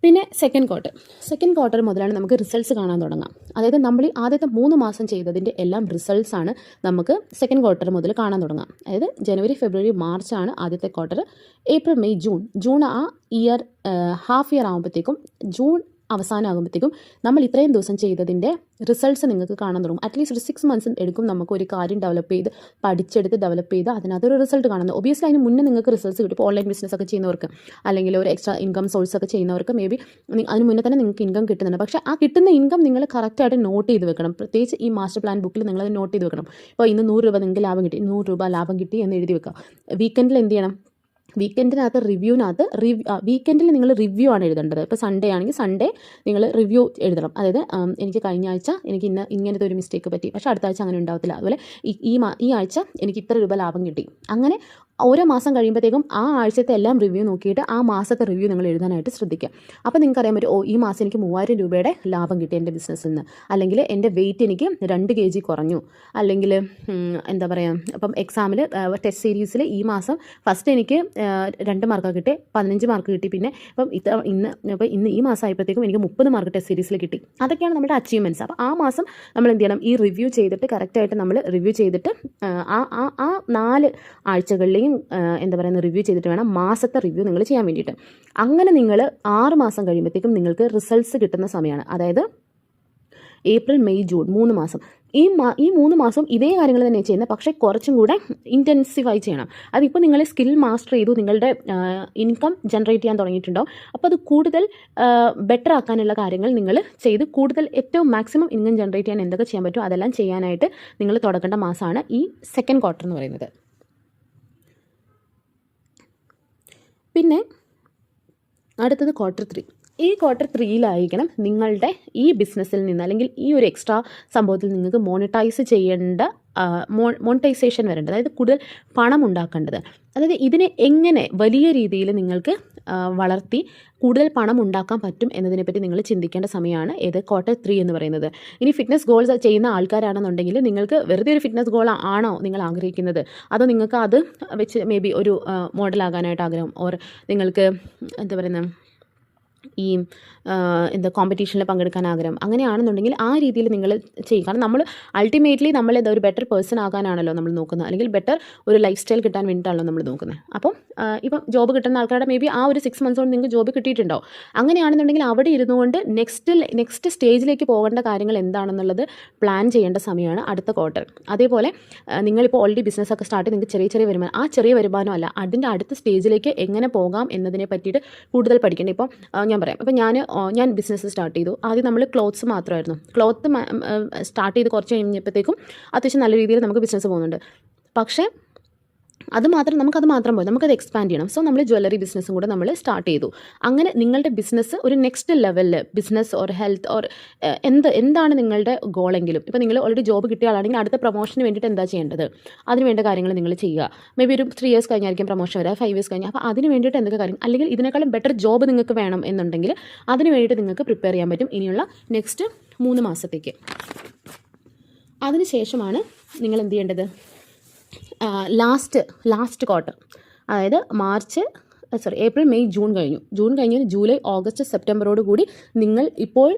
പിന്നെ സെക്കൻഡ് ക്വാർട്ടർ സെക്കൻഡ് ക്വാർട്ടർ മുതലാണ് നമുക്ക് റിസൾട്ട്സ് കാണാൻ തുടങ്ങാം. അതായത് നമ്മൾ ആദ്യത്തെ മൂന്ന് മാസം ചെയ്തതിന്റെ എല്ലാം റിസൾട്ട്സ് ആണ് നമുക്ക് സെക്കൻഡ് ക്വാർട്ടർ മുതൽ കാണാൻ തുടങ്ങാം. അതായത് ജനുവരി ഫെബ്രുവരി മാർച്ച് ആണ് ആദ്യത്തെ quarter April May June June ആ ഇയർ ഹാഫ് ഇയർ ആകുമ്പോഴത്തേക്കും ജൂൺ അവസാനമാകുമ്പോഴത്തേക്കും നമ്മൾ ഇത്രയും ദിവസം ചെയ്തതിന്റെ റിസൾട്ട്സ് നിങ്ങൾക്ക് കാണാൻ തുടങ്ങും. അറ്റ്ലീസ്റ്റ് ഒരു സിക്സ് മന്ത്സ് എടുക്കും നമുക്ക് ഒരു കാര്യം ഡെവലപ്പ് ചെയ്ത് പഠിച്ചെടുത്ത് ഡെവലപ്പ് ചെയ്ത് അതിനകത്തൊരു റിസൾട്ട് കാണുന്നത്. ഒബിയസ്ലി അതിന് മുന്നേ നിങ്ങൾക്ക് റിസൾട്ട്സ് കിട്ടും. ഓൺലൈൻ ബിസിനസ് ഒക്കെ ചെയ്യുന്നവർക്ക് അല്ലെങ്കിൽ ഒരു എക്സ്ട്രാ ഇൻകം സോഴ്സ് ഒക്കെ ചെയ്യുന്നവർക്ക് മേ ബി അതിന് മുന്നേ തന്നെ നിങ്ങൾക്ക് ഇൻകം കിട്ടുന്നുണ്ട്. പക്ഷേ ആ കിട്ടുന്ന ഇൻകം നിങ്ങൾ കറക്റ്റായിട്ട് നോട്ട് ചെയ്ത് വെക്കണം. പ്രത്യേകിച്ച് ഈ മാസ്റ്റർ പ്ലാൻ ബുക്കിൽ നിങ്ങൾ അത് നോട്ട് ചെയ്ത് വെക്കണം. ഇപ്പോൾ ഇന്ന് നൂറ് രൂപ നിങ്ങൾക്ക് ലാഭം കിട്ടി. നൂറ് രൂപ ലാഭം കിട്ടി എന്ന് എഴുതി വെക്കുക. വീക്കെൻഡിൽ എന്ത് ചെയ്യണം? വീക്കെൻഡിനകത്ത് റിവ്യൂവിനകത്ത് റിവ്യൂ വീക്കെൻഡിൽ നിങ്ങൾ റിവ്യൂ ആണ് എഴുതേണ്ടത്. ഇപ്പോൾ സൺഡേ ആണെങ്കിൽ സൺഡേ നിങ്ങൾ റിവ്യൂ എഴുതണം. അതായത് എനിക്ക് കഴിഞ്ഞ ആഴ്ച എനിക്ക് ഇന്ന ഇങ്ങനത്തെ ഒരു മിസ്റ്റേക്ക് പറ്റി. പക്ഷേ അടുത്ത ആഴ്ച അങ്ങനെ ഉണ്ടാവത്തില്ല. അതുപോലെ ഈ ഈ ആഴ്ച എനിക്ക് ഇത്ര രൂപ ലാഭം കിട്ടി. അങ്ങനെ ഓരോ മാസം കഴിയുമ്പോഴത്തേക്കും ആ ആഴ്ചത്തെ എല്ലാം റിവ്യൂ നോക്കിയിട്ട് ആ മാസത്തെ റിവ്യൂ നിങ്ങൾ എഴുതാനായിട്ട് ശ്രദ്ധിക്കുക. അപ്പോൾ നിങ്ങൾക്ക് അറിയാൻ പറ്റും ഓ ഈ മാസം എനിക്ക് മൂവായിരം രൂപയുടെ ലാഭം കിട്ടി എന്റെ ബിസിനസ്സിൽ നിന്ന്. അല്ലെങ്കിൽ എന്റെ വെയിറ്റ് എനിക്ക് രണ്ട് കെ ജി കുറഞ്ഞു. അല്ലെങ്കിൽ എന്താ പറയുക അപ്പം എക്സാമിൽ ടെസ്റ്റ് സീരീസിൽ ഈ മാസം ഫസ്റ്റ് എനിക്ക് രണ്ട് മാർക്ക് കിട്ടി പതിനഞ്ച് മാർക്ക് കിട്ടി. പിന്നെ ഇപ്പം ഇത് ഇന്ന് ഇപ്പം ഇന്ന് ഈ മാസം ആയപ്പോഴത്തേക്കും എനിക്ക് മുപ്പത് മാർക്ക് ടെസ്റ്റ് സീരീസിൽ കിട്ടി. അതൊക്കെയാണ് നമ്മുടെ അച്ചീവ്മെന്റ്സ് അപ്പോൾ ആ മാസം നമ്മൾ എന്ത് ചെയ്യണം? ഈ റിവ്യൂ ചെയ്തിട്ട് കറക്റ്റായിട്ട് നമ്മൾ റിവ്യൂ ചെയ്തിട്ട് ആ ആ ആ നാല് ആഴ്ചകളിലെയും ആ, എന്താ പറയുക റിവ്യൂ ചെയ്തിട്ട് വേണം മാസത്തെ റിവ്യൂ നിങ്ങൾ ചെയ്യാൻ വേണ്ടിയിട്ട്. അങ്ങനെ നിങ്ങൾ ആറ് മാസം കഴിയുമ്പോഴത്തേക്കും നിങ്ങൾക്ക് റിസൾട്ട്സ് കിട്ടുന്ന സമയമാണ് അതായത് ഏപ്രിൽ മെയ് ജൂൺ മൂന്ന് മാസം. ഈ മാ ഈ മൂന്ന് മാസം ഇതേ കാര്യങ്ങൾ തന്നെ ചെയ്യുന്നത്. പക്ഷേ കുറച്ചും കൂടെ ഇന്റൻസിഫൈ ചെയ്യണം. അതിപ്പോൾ നിങ്ങൾ സ്കിൽ മാസ്റ്റർ ചെയ്തു നിങ്ങളുടെ ഇൻകം ജനറേറ്റ് ചെയ്യാൻ തുടങ്ങിയിട്ടുണ്ടോ അപ്പോൾ അത് കൂടുതൽ ബെറ്റർ ആക്കാനുള്ള കാര്യങ്ങൾ നിങ്ങൾ ചെയ്ത് കൂടുതൽ ഏറ്റവും മാക്സിമം ഇൻകം ജനറേറ്റ് ചെയ്യാൻ എന്തൊക്കെ ചെയ്യാൻ പറ്റുമോ അതെല്ലാം ചെയ്യാനായിട്ട് നിങ്ങൾ തുടങ്ങേണ്ട മാസമാണ് ഈ സെക്കൻഡ് ക്വാർട്ടർ എന്ന് പറയുന്നത്. പിന്നെ അടുത്തത് ക്വാർട്ടർ ത്രീ ഈ ക്വാർട്ടർ ത്രീയിലായിരിക്കണം നിങ്ങളുടെ ഈ ബിസിനസ്സിൽ നിന്ന് അല്ലെങ്കിൽ ഈ ഒരു എക്സ്ട്രാ സംഭവത്തിൽ നിങ്ങൾക്ക് മോണിറ്റൈസ് ചെയ്യേണ്ട മോണിറ്റൈസേഷൻ വരേണ്ടത് അതായത് കൂടുതൽ പണം ഉണ്ടാക്കേണ്ടത്. അതായത് ഇതിനെ എങ്ങനെ വലിയ രീതിയിൽ നിങ്ങൾക്ക് വളർത്തി കൂടുതൽ പണം ഉണ്ടാക്കാൻ പറ്റും എന്നതിനെപ്പറ്റി നിങ്ങൾ ചിന്തിക്കേണ്ട സമയമാണ്. ഏത്? ക്വാർട്ടർ ത്രീ എന്ന് പറയുന്നത്. ഇനി ഫിറ്റ്നസ് ഗോൾസ് ചെയ്യുന്ന ആൾക്കാരാണെന്നുണ്ടെങ്കിൽ നിങ്ങൾക്ക് വെറുതെ ഒരു ഫിറ്റ്നസ് ഗോൾ ആണോ നിങ്ങൾ ആഗ്രഹിക്കുന്നത്? അതോ നിങ്ങൾക്ക് അത് വെച്ച് മേ ബി ഒരു മോഡലാകാനായിട്ട് ആഗ്രഹം? ഓർ നിങ്ങൾക്ക് എന്താ പറയുന്നത് ഈ എന്താ കോമ്പറ്റീഷനിൽ പങ്കെടുക്കാൻ ആഗ്രഹം. അങ്ങനെയാണെന്നുണ്ടെങ്കിൽ ആ രീതിയിൽ നിങ്ങൾ ചെയ്യും. കാരണം നമ്മൾ അൾട്ടിമേറ്റ്ലി നമ്മൾ എന്താ ഒരു ബെറ്റർ പേഴ്സൺ ആകാനാണല്ലോ നമ്മൾ നോക്കുന്നത്. അല്ലെങ്കിൽ ബെറ്റർ ഒരു ലൈഫ് സ്റ്റൈൽ കിട്ടാൻ വേണ്ടിയിട്ടാണല്ലോ നമ്മൾ നോക്കുന്നത്. അപ്പം ഇപ്പം ജോബ് കിട്ടുന്ന ആൾക്കാരുടെ മേ ബി ആ ഒരു സിക്സ് മന്ത്സ് കൊണ്ട് നിങ്ങൾക്ക് ജോബ് കിട്ടിയിട്ടുണ്ടോ അങ്ങനെയാണെന്നുണ്ടെങ്കിൽ അവിടെ ഇരുന്നുകൊണ്ട് നെക്സ്റ്റ് നെക്സ്റ്റ് സ്റ്റേജിലേക്ക് പോകേണ്ട കാര്യങ്ങൾ എന്താണെന്നുള്ളത് പ്ലാൻ ചെയ്യേണ്ട സമയമാണ് അടുത്ത ക്വാർട്ടർ അതേപോലെ നിങ്ങളിപ്പോൾ ഓൾറെഡി ബിസിനസ് ഒക്കെ സ്റ്റാർട്ട് നിങ്ങൾക്ക് ചെറിയ ചെറിയ വരുമാനം ആ ചെറിയ വരുമാനം അല്ല അതിന്റെ അടുത്ത സ്റ്റേജിലേക്ക് എങ്ങനെ പോകാം എന്നതിനെ പറ്റിയിട്ട് കൂടുതൽ പഠിക്കേണ്ടത് ഇപ്പോൾ ഞാൻ പറയാം. അപ്പോൾ ഞാൻ ഞാൻ ബിസിനസ് സ്റ്റാർട്ട് ചെയ്തു. ആദ്യം നമ്മൾ ക്ലോത്ത്സ് മാത്രമായിരുന്നു. ക്ലോത്ത് സ്റ്റാർട്ട് ചെയ്ത് കുറച്ച് കഴിഞ്ഞപ്പോഴത്തേക്കും അത്യാവശ്യം നല്ല രീതിയിൽ നമുക്ക് ബിസിനസ് പോകുന്നുണ്ട്. പക്ഷേ അത് മാത്രം നമുക്കത് മാത്രം പോയി നമുക്കത് എക്സ്പാൻഡ് ചെയ്യണം. സോ നമ്മൾ ജ്വല്ലറി ബിസിനസ്സും കൂടെ നമ്മൾ സ്റ്റാർട്ട് ചെയ്തു. അങ്ങനെ നിങ്ങളുടെ ബിസിനസ് ഒരു നെക്സ്റ്റ് ലെവലിൽ ബിസിനസ് ഓർ ഹെൽത്ത് ഓർ എന്ത് എന്താണ് നിങ്ങളുടെ ഗോളെങ്കിലും ഇപ്പോൾ നിങ്ങൾ ഓൾറെഡി ജോബ് കിട്ടിയ ആളാണെങ്കിൽ അടുത്ത പ്രൊമോഷന് വേണ്ടിയിട്ട് എന്താ ചെയ്യേണ്ടത്? അതിന് വേണ്ട കാര്യങ്ങൾ നിങ്ങൾ ചെയ്യുക. മേ ബി ഒരു ത്രീ ഇയേഴ്സ് കഴിഞ്ഞായിരിക്കും പ്രൊമോഷൻ വരിക ഫൈവ് ഇയേഴ്സ് കഴിഞ്ഞാൽ അപ്പോൾ അതിന് വേണ്ടിയിട്ട് എന്തൊക്കെ കാര്യം അല്ലെങ്കിൽ ഇതിനേക്കാളും ബെറ്റർ ജോബ് നിങ്ങൾക്ക് വേണം എന്നുണ്ടെങ്കിൽ അതിന് വേണ്ടിയിട്ട് നിങ്ങൾക്ക് പ്രിപ്പയർ ചെയ്യാൻ പറ്റും ഇനിയുള്ള നെക്സ്റ്റ് മൂന്ന് മാസത്തേക്ക്. അതിനുശേഷമാണ് നിങ്ങൾ എന്ത് ചെയ്യേണ്ടത്? ലാസ്റ്റ് ലാസ്റ്റ് ക്വാർട്ടർ അതായത് March sorry April May June കഴിഞ്ഞു. ജൂൺ കഴിഞ്ഞാൽ ജൂലൈ ഓഗസ്റ്റ് സെപ്റ്റംബറോട് കൂടി നിങ്ങൾ ഇപ്പോൾ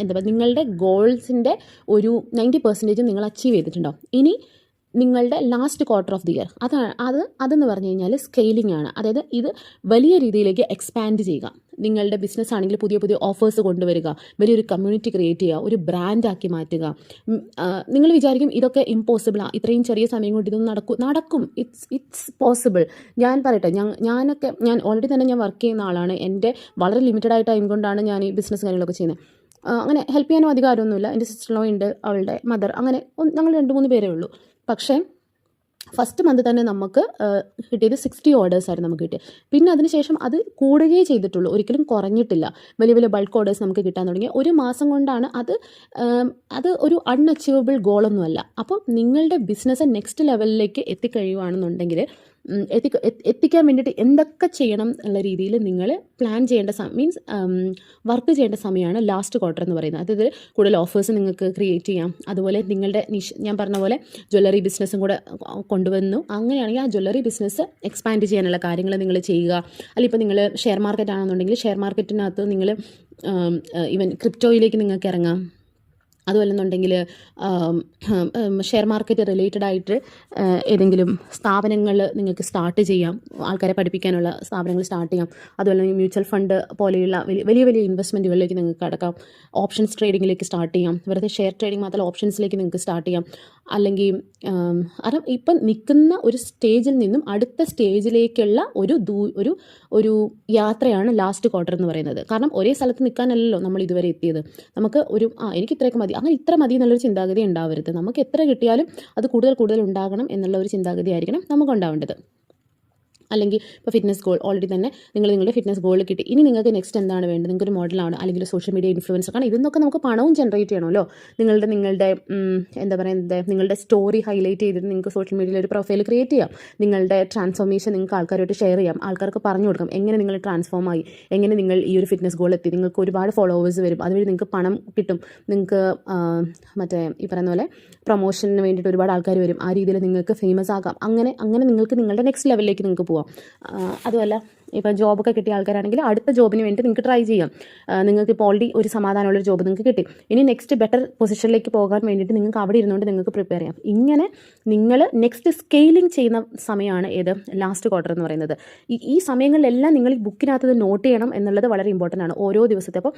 എന്താ പറയുക നിങ്ങളുടെ ഗോൾസിന്റെ ഒരു നയന്റി പെർസെന്റേജ് നിങ്ങൾ അച്ചീവ് ചെയ്തിട്ടുണ്ടാവും. ഇനി നിങ്ങളുടെ last quarter of the year അതാണ് അത് അതെന്ന് പറഞ്ഞു കഴിഞ്ഞാൽ സ്കെയിലിംഗ് ആണ്. അതായത് ഇത് വലിയ രീതിയിലേക്ക് എക്സ്പാൻഡ് ചെയ്യുക. നിങ്ങളുടെ ബിസിനസ് ആണെങ്കിൽ പുതിയ പുതിയ ഓഫേഴ്സ് കൊണ്ടുവരിക. വലിയൊരു കമ്മ്യൂണിറ്റി ക്രിയേറ്റ് ചെയ്യുക. ഒരു ബ്രാൻഡാക്കി മാറ്റുക. നിങ്ങൾ വിചാരിക്കും ഇതൊക്കെ ഇമ്പോസിബിളാണ് ഇത്രയും ചെറിയ സമയം കൊണ്ട് ഇതൊന്നും നടക്കും നടക്കും. ഇറ്റ്സ് ഇറ്റ്സ് പോസിബിൾ ഞാൻ പറയട്ടെ ഞാൻ ഞാനൊക്കെ ഞാൻ ഓൾറെഡി തന്നെ ഞാൻ വർക്ക് ചെയ്യുന്ന ആളാണ്. എന്റെ വളരെ ലിമിറ്റഡ് ആയ ടൈം കൊണ്ടാണ് ഞാൻ ഈ ബിസിനസ് കാര്യങ്ങളൊക്കെ ചെയ്യുന്നത്. അങ്ങനെ ഹെൽപ്പ് ചെയ്യാനും അധികാരമൊന്നുമില്ല. എന്റെ സിസ്റ്റർ ലോ ഉണ്ട് അവളുടെ മദർ അങ്ങനെ ഞങ്ങൾ രണ്ട് മൂന്ന് പേരേ ഉള്ളൂ. പക്ഷേ ഫസ്റ്റ് മന്ത് തന്നെ നമുക്ക് കിട്ടിയത് സിക്സ്റ്റി ഓർഡേഴ്സായിരുന്നു നമുക്ക് കിട്ടിയത്. പിന്നെ അതിനുശേഷം അത് കൂടുകയേ ചെയ്തിട്ടുള്ളൂ. ഒരിക്കലും കുറഞ്ഞിട്ടില്ല. വലിയ വലിയ ബൾക്ക് ഓർഡേഴ്സ് നമുക്ക് കിട്ടാൻ തുടങ്ങി. ഒരു മാസം കൊണ്ടാണ് അത് അത് ഒരു അൺഅച്ചീവബിൾ ഗോളൊന്നുമല്ല അപ്പം നിങ്ങളുടെ ബിസിനസ് നെക്സ്റ്റ് ലെവലിലേക്ക് എത്തിക്കഴിയുവാണെന്നുണ്ടെങ്കിൽ ഉം, എത്തി എത്തി- എത്തിക്കാൻ വേണ്ടിയിട്ട് എന്തൊക്കെ ചെയ്യണം എന്നുള്ള രീതിയിൽ നിങ്ങൾ പ്ലാൻ ചെയ്യേണ്ട മീൻസ് വർക്ക് ചെയ്യേണ്ട സമയമാണ് ലാസ്റ്റ് ക്വാർട്ടർ എന്ന് പറയുന്നത്. അതായത് കൂടുതൽ ഓഫേഴ്സ് നിങ്ങൾക്ക് ക്രിയേറ്റ് ചെയ്യാം. അതുപോലെ നിങ്ങളുടെ നിഷ് ഞാൻ പറഞ്ഞ പോലെ ജ്വല്ലറി ബിസിനസ്സും കൂടെ കൊണ്ടുവന്നു. അങ്ങനെയാണെങ്കിൽ ആ ജ്വല്ലറി ബിസിനസ് എക്സ്പാൻഡ് ചെയ്യാനുള്ള കാര്യങ്ങൾ നിങ്ങൾ ചെയ്യുക. അല്ലെങ്കിൽ ഇപ്പോൾ നിങ്ങൾ ഷെയർ മാർക്കറ്റ് ആണെന്നുണ്ടെങ്കിൽ ഷെയർ മാർക്കറ്റിനകത്ത് നിങ്ങൾ ഈവൻ ക്രിപ്റ്റോയിലേക്ക് നിങ്ങൾക്ക് ഇറങ്ങാം. അതുമല്ലെന്നുണ്ടെങ്കിൽ ഷെയർ മാർക്കറ്റ് റിലേറ്റഡ് ആയിട്ട് ഏതെങ്കിലും സ്ഥാപനങ്ങൾ നിങ്ങൾക്ക് സ്റ്റാർട്ട് ചെയ്യാം. ആൾക്കാരെ പഠിപ്പിക്കാനുള്ള സ്ഥാപനങ്ങൾ സ്റ്റാർട്ട് ചെയ്യാം. അതുപോലെ മ്യൂച്വൽ ഫണ്ട് പോലെയുള്ള വലിയ വലിയ ഇൻവെസ്റ്റ്മെന്റുകളിലേക്ക് നിങ്ങൾക്ക് കടക്കാം. ഓപ്ഷൻസ് ട്രേഡിങ്ങിലേക്ക് സ്റ്റാർട്ട് ചെയ്യാം. വെറുതെ ഷെയർ ട്രേഡിംഗ് മാത്രമല്ല ഓപ്ഷൻസിലേക്ക് നിങ്ങൾക്ക് സ്റ്റാർട്ട് ചെയ്യാം. അല്ലെങ്കിൽ അറിയാം ഇപ്പം നിൽക്കുന്ന ഒരു സ്റ്റേജിൽ നിന്നും അടുത്ത സ്റ്റേജിലേക്കുള്ള ഒരു ദൂ ഒരു ഒരു യാത്രയാണ് ലാസ്റ്റ് ക്വാർട്ടർ എന്ന് പറയുന്നത്. കാരണം ഒരേ സ്ഥലത്ത് നിൽക്കാനല്ലല്ലോ നമ്മൾ ഇതുവരെ എത്തിയത്. നമുക്ക് ഒരു ആ എനിക്ക് ഇത്രയൊക്കെ മതി. അങ്ങനെ ഇത്ര മതി എന്നുള്ളൊരു ചിന്താഗതി ഉണ്ടാവരുത്. നമുക്ക് എത്ര കിട്ടിയാലും അത് കൂടുതൽ കൂടുതൽ ഉണ്ടാകണം എന്നുള്ള ഒരു ചിന്താഗതി ആയിരിക്കണം നമുക്ക് ഉണ്ടാവേണ്ടത്. അല്ലെങ്കിൽ ഇപ്പോൾ ഫിറ്റ്നസ് ഗോൾ ഓൾറെഡി തന്നെ നിങ്ങൾ നിങ്ങളുടെ ഫിറ്റ്നസ് ഗോൾ കിട്ടി. ഇനി നിങ്ങൾക്ക് നെക്സ്റ്റ് എന്താണ് വേണ്ടത്? നിങ്ങൾക്ക് ഒരു മോഡലാണ് അല്ലെങ്കിൽ സോഷ്യൽ മീഡിയ ഇൻഫ്ലുവൻസർ കാരണം ഇതൊന്നൊക്കെ നമുക്ക് പണവും ജനറേറ്റ് ചെയ്യണമല്ലോ. നിങ്ങളുടെ നിങ്ങളുടെ എന്താ പറയുന്നത് നിങ്ങളുടെ സ്റ്റോറി ഹൈലൈറ്റ് ചെയ്തിട്ട് നിങ്ങൾക്ക് സോഷ്യൽ മീഡിയയിൽ ഒരു പ്രൊഫൈൽ ക്രിയേറ്റ് ചെയ്യാം. നിങ്ങളുടെ ട്രാൻസ്ഫോർമേഷൻ നിങ്ങൾക്ക് ആൾക്കാരുമായിട്ട് ഷെയർ ചെയ്യാം. ആൾക്കാർക്ക് പറഞ്ഞു കൊടുക്കാം. എങ്ങനെ നിങ്ങൾ ട്രാൻസ്ഫോം ആയി? എങ്ങനെ നിങ്ങൾ ഈ ഒരു ഫിറ്റ്നസ് ഗോൾ എത്തി? നിങ്ങൾക്ക് ഒരുപാട് ഫോളോവേഴ്സ് വരും. അതുവഴി നിങ്ങൾക്ക് പണം കിട്ടും. നിങ്ങൾക്ക് മറ്റേ ഈ പറയുന്ന പോലെ പ്രൊമോഷന് വേണ്ടിയിട്ട് ഒരുപാട് ആൾക്കാർ വരും. ആ രീതിയിൽ നിങ്ങൾക്ക് ഫേമസ് ആകാം. അങ്ങനെ അങ്ങനെ നിങ്ങൾക്ക് നിങ്ങളുടെ നെക്സ്റ്റ് ലെവലിലേക്ക് നിങ്ങൾക്ക് പോവാം. ആ, അതുമല്ല ഇപ്പോൾ ജോബൊക്കെ കിട്ടിയ ആൾക്കാരാണെങ്കിൽ അടുത്ത ജോബിന് വേണ്ടി നിങ്ങൾക്ക് ട്രൈ ചെയ്യാം. നിങ്ങൾക്ക് ഇപ്പോൾ ഓൾറെഡി ഒരു സമാധാനമുള്ളൊരു ജോബ് നിങ്ങൾക്ക് കിട്ടി. ഇനി നെക്സ്റ്റ് ബെറ്റർ പൊസിഷനിലേക്ക് പോകാൻ വേണ്ടിയിട്ട് നിങ്ങൾക്ക് അവിടെ ഇരുന്നുകൊണ്ട് നിങ്ങൾക്ക് പ്രിപ്പയർ ചെയ്യാം. ഇങ്ങനെ നിങ്ങൾ നെക്സ്റ്റ് സ്കെയിലിംഗ് ചെയ്യുന്ന സമയമാണ് ഏത് ലാസ്റ്റ് ക്വാർട്ടർ എന്ന് പറയുന്നത്. ഈ സമയങ്ങളിലെല്ലാം നിങ്ങൾ ബുക്കിനകത്ത് നോട്ട് ചെയ്യണം എന്നുള്ളത് വളരെ ഇമ്പോർട്ടന്റ് ആണ്. ഓരോ ദിവസത്തെ അപ്പോൾ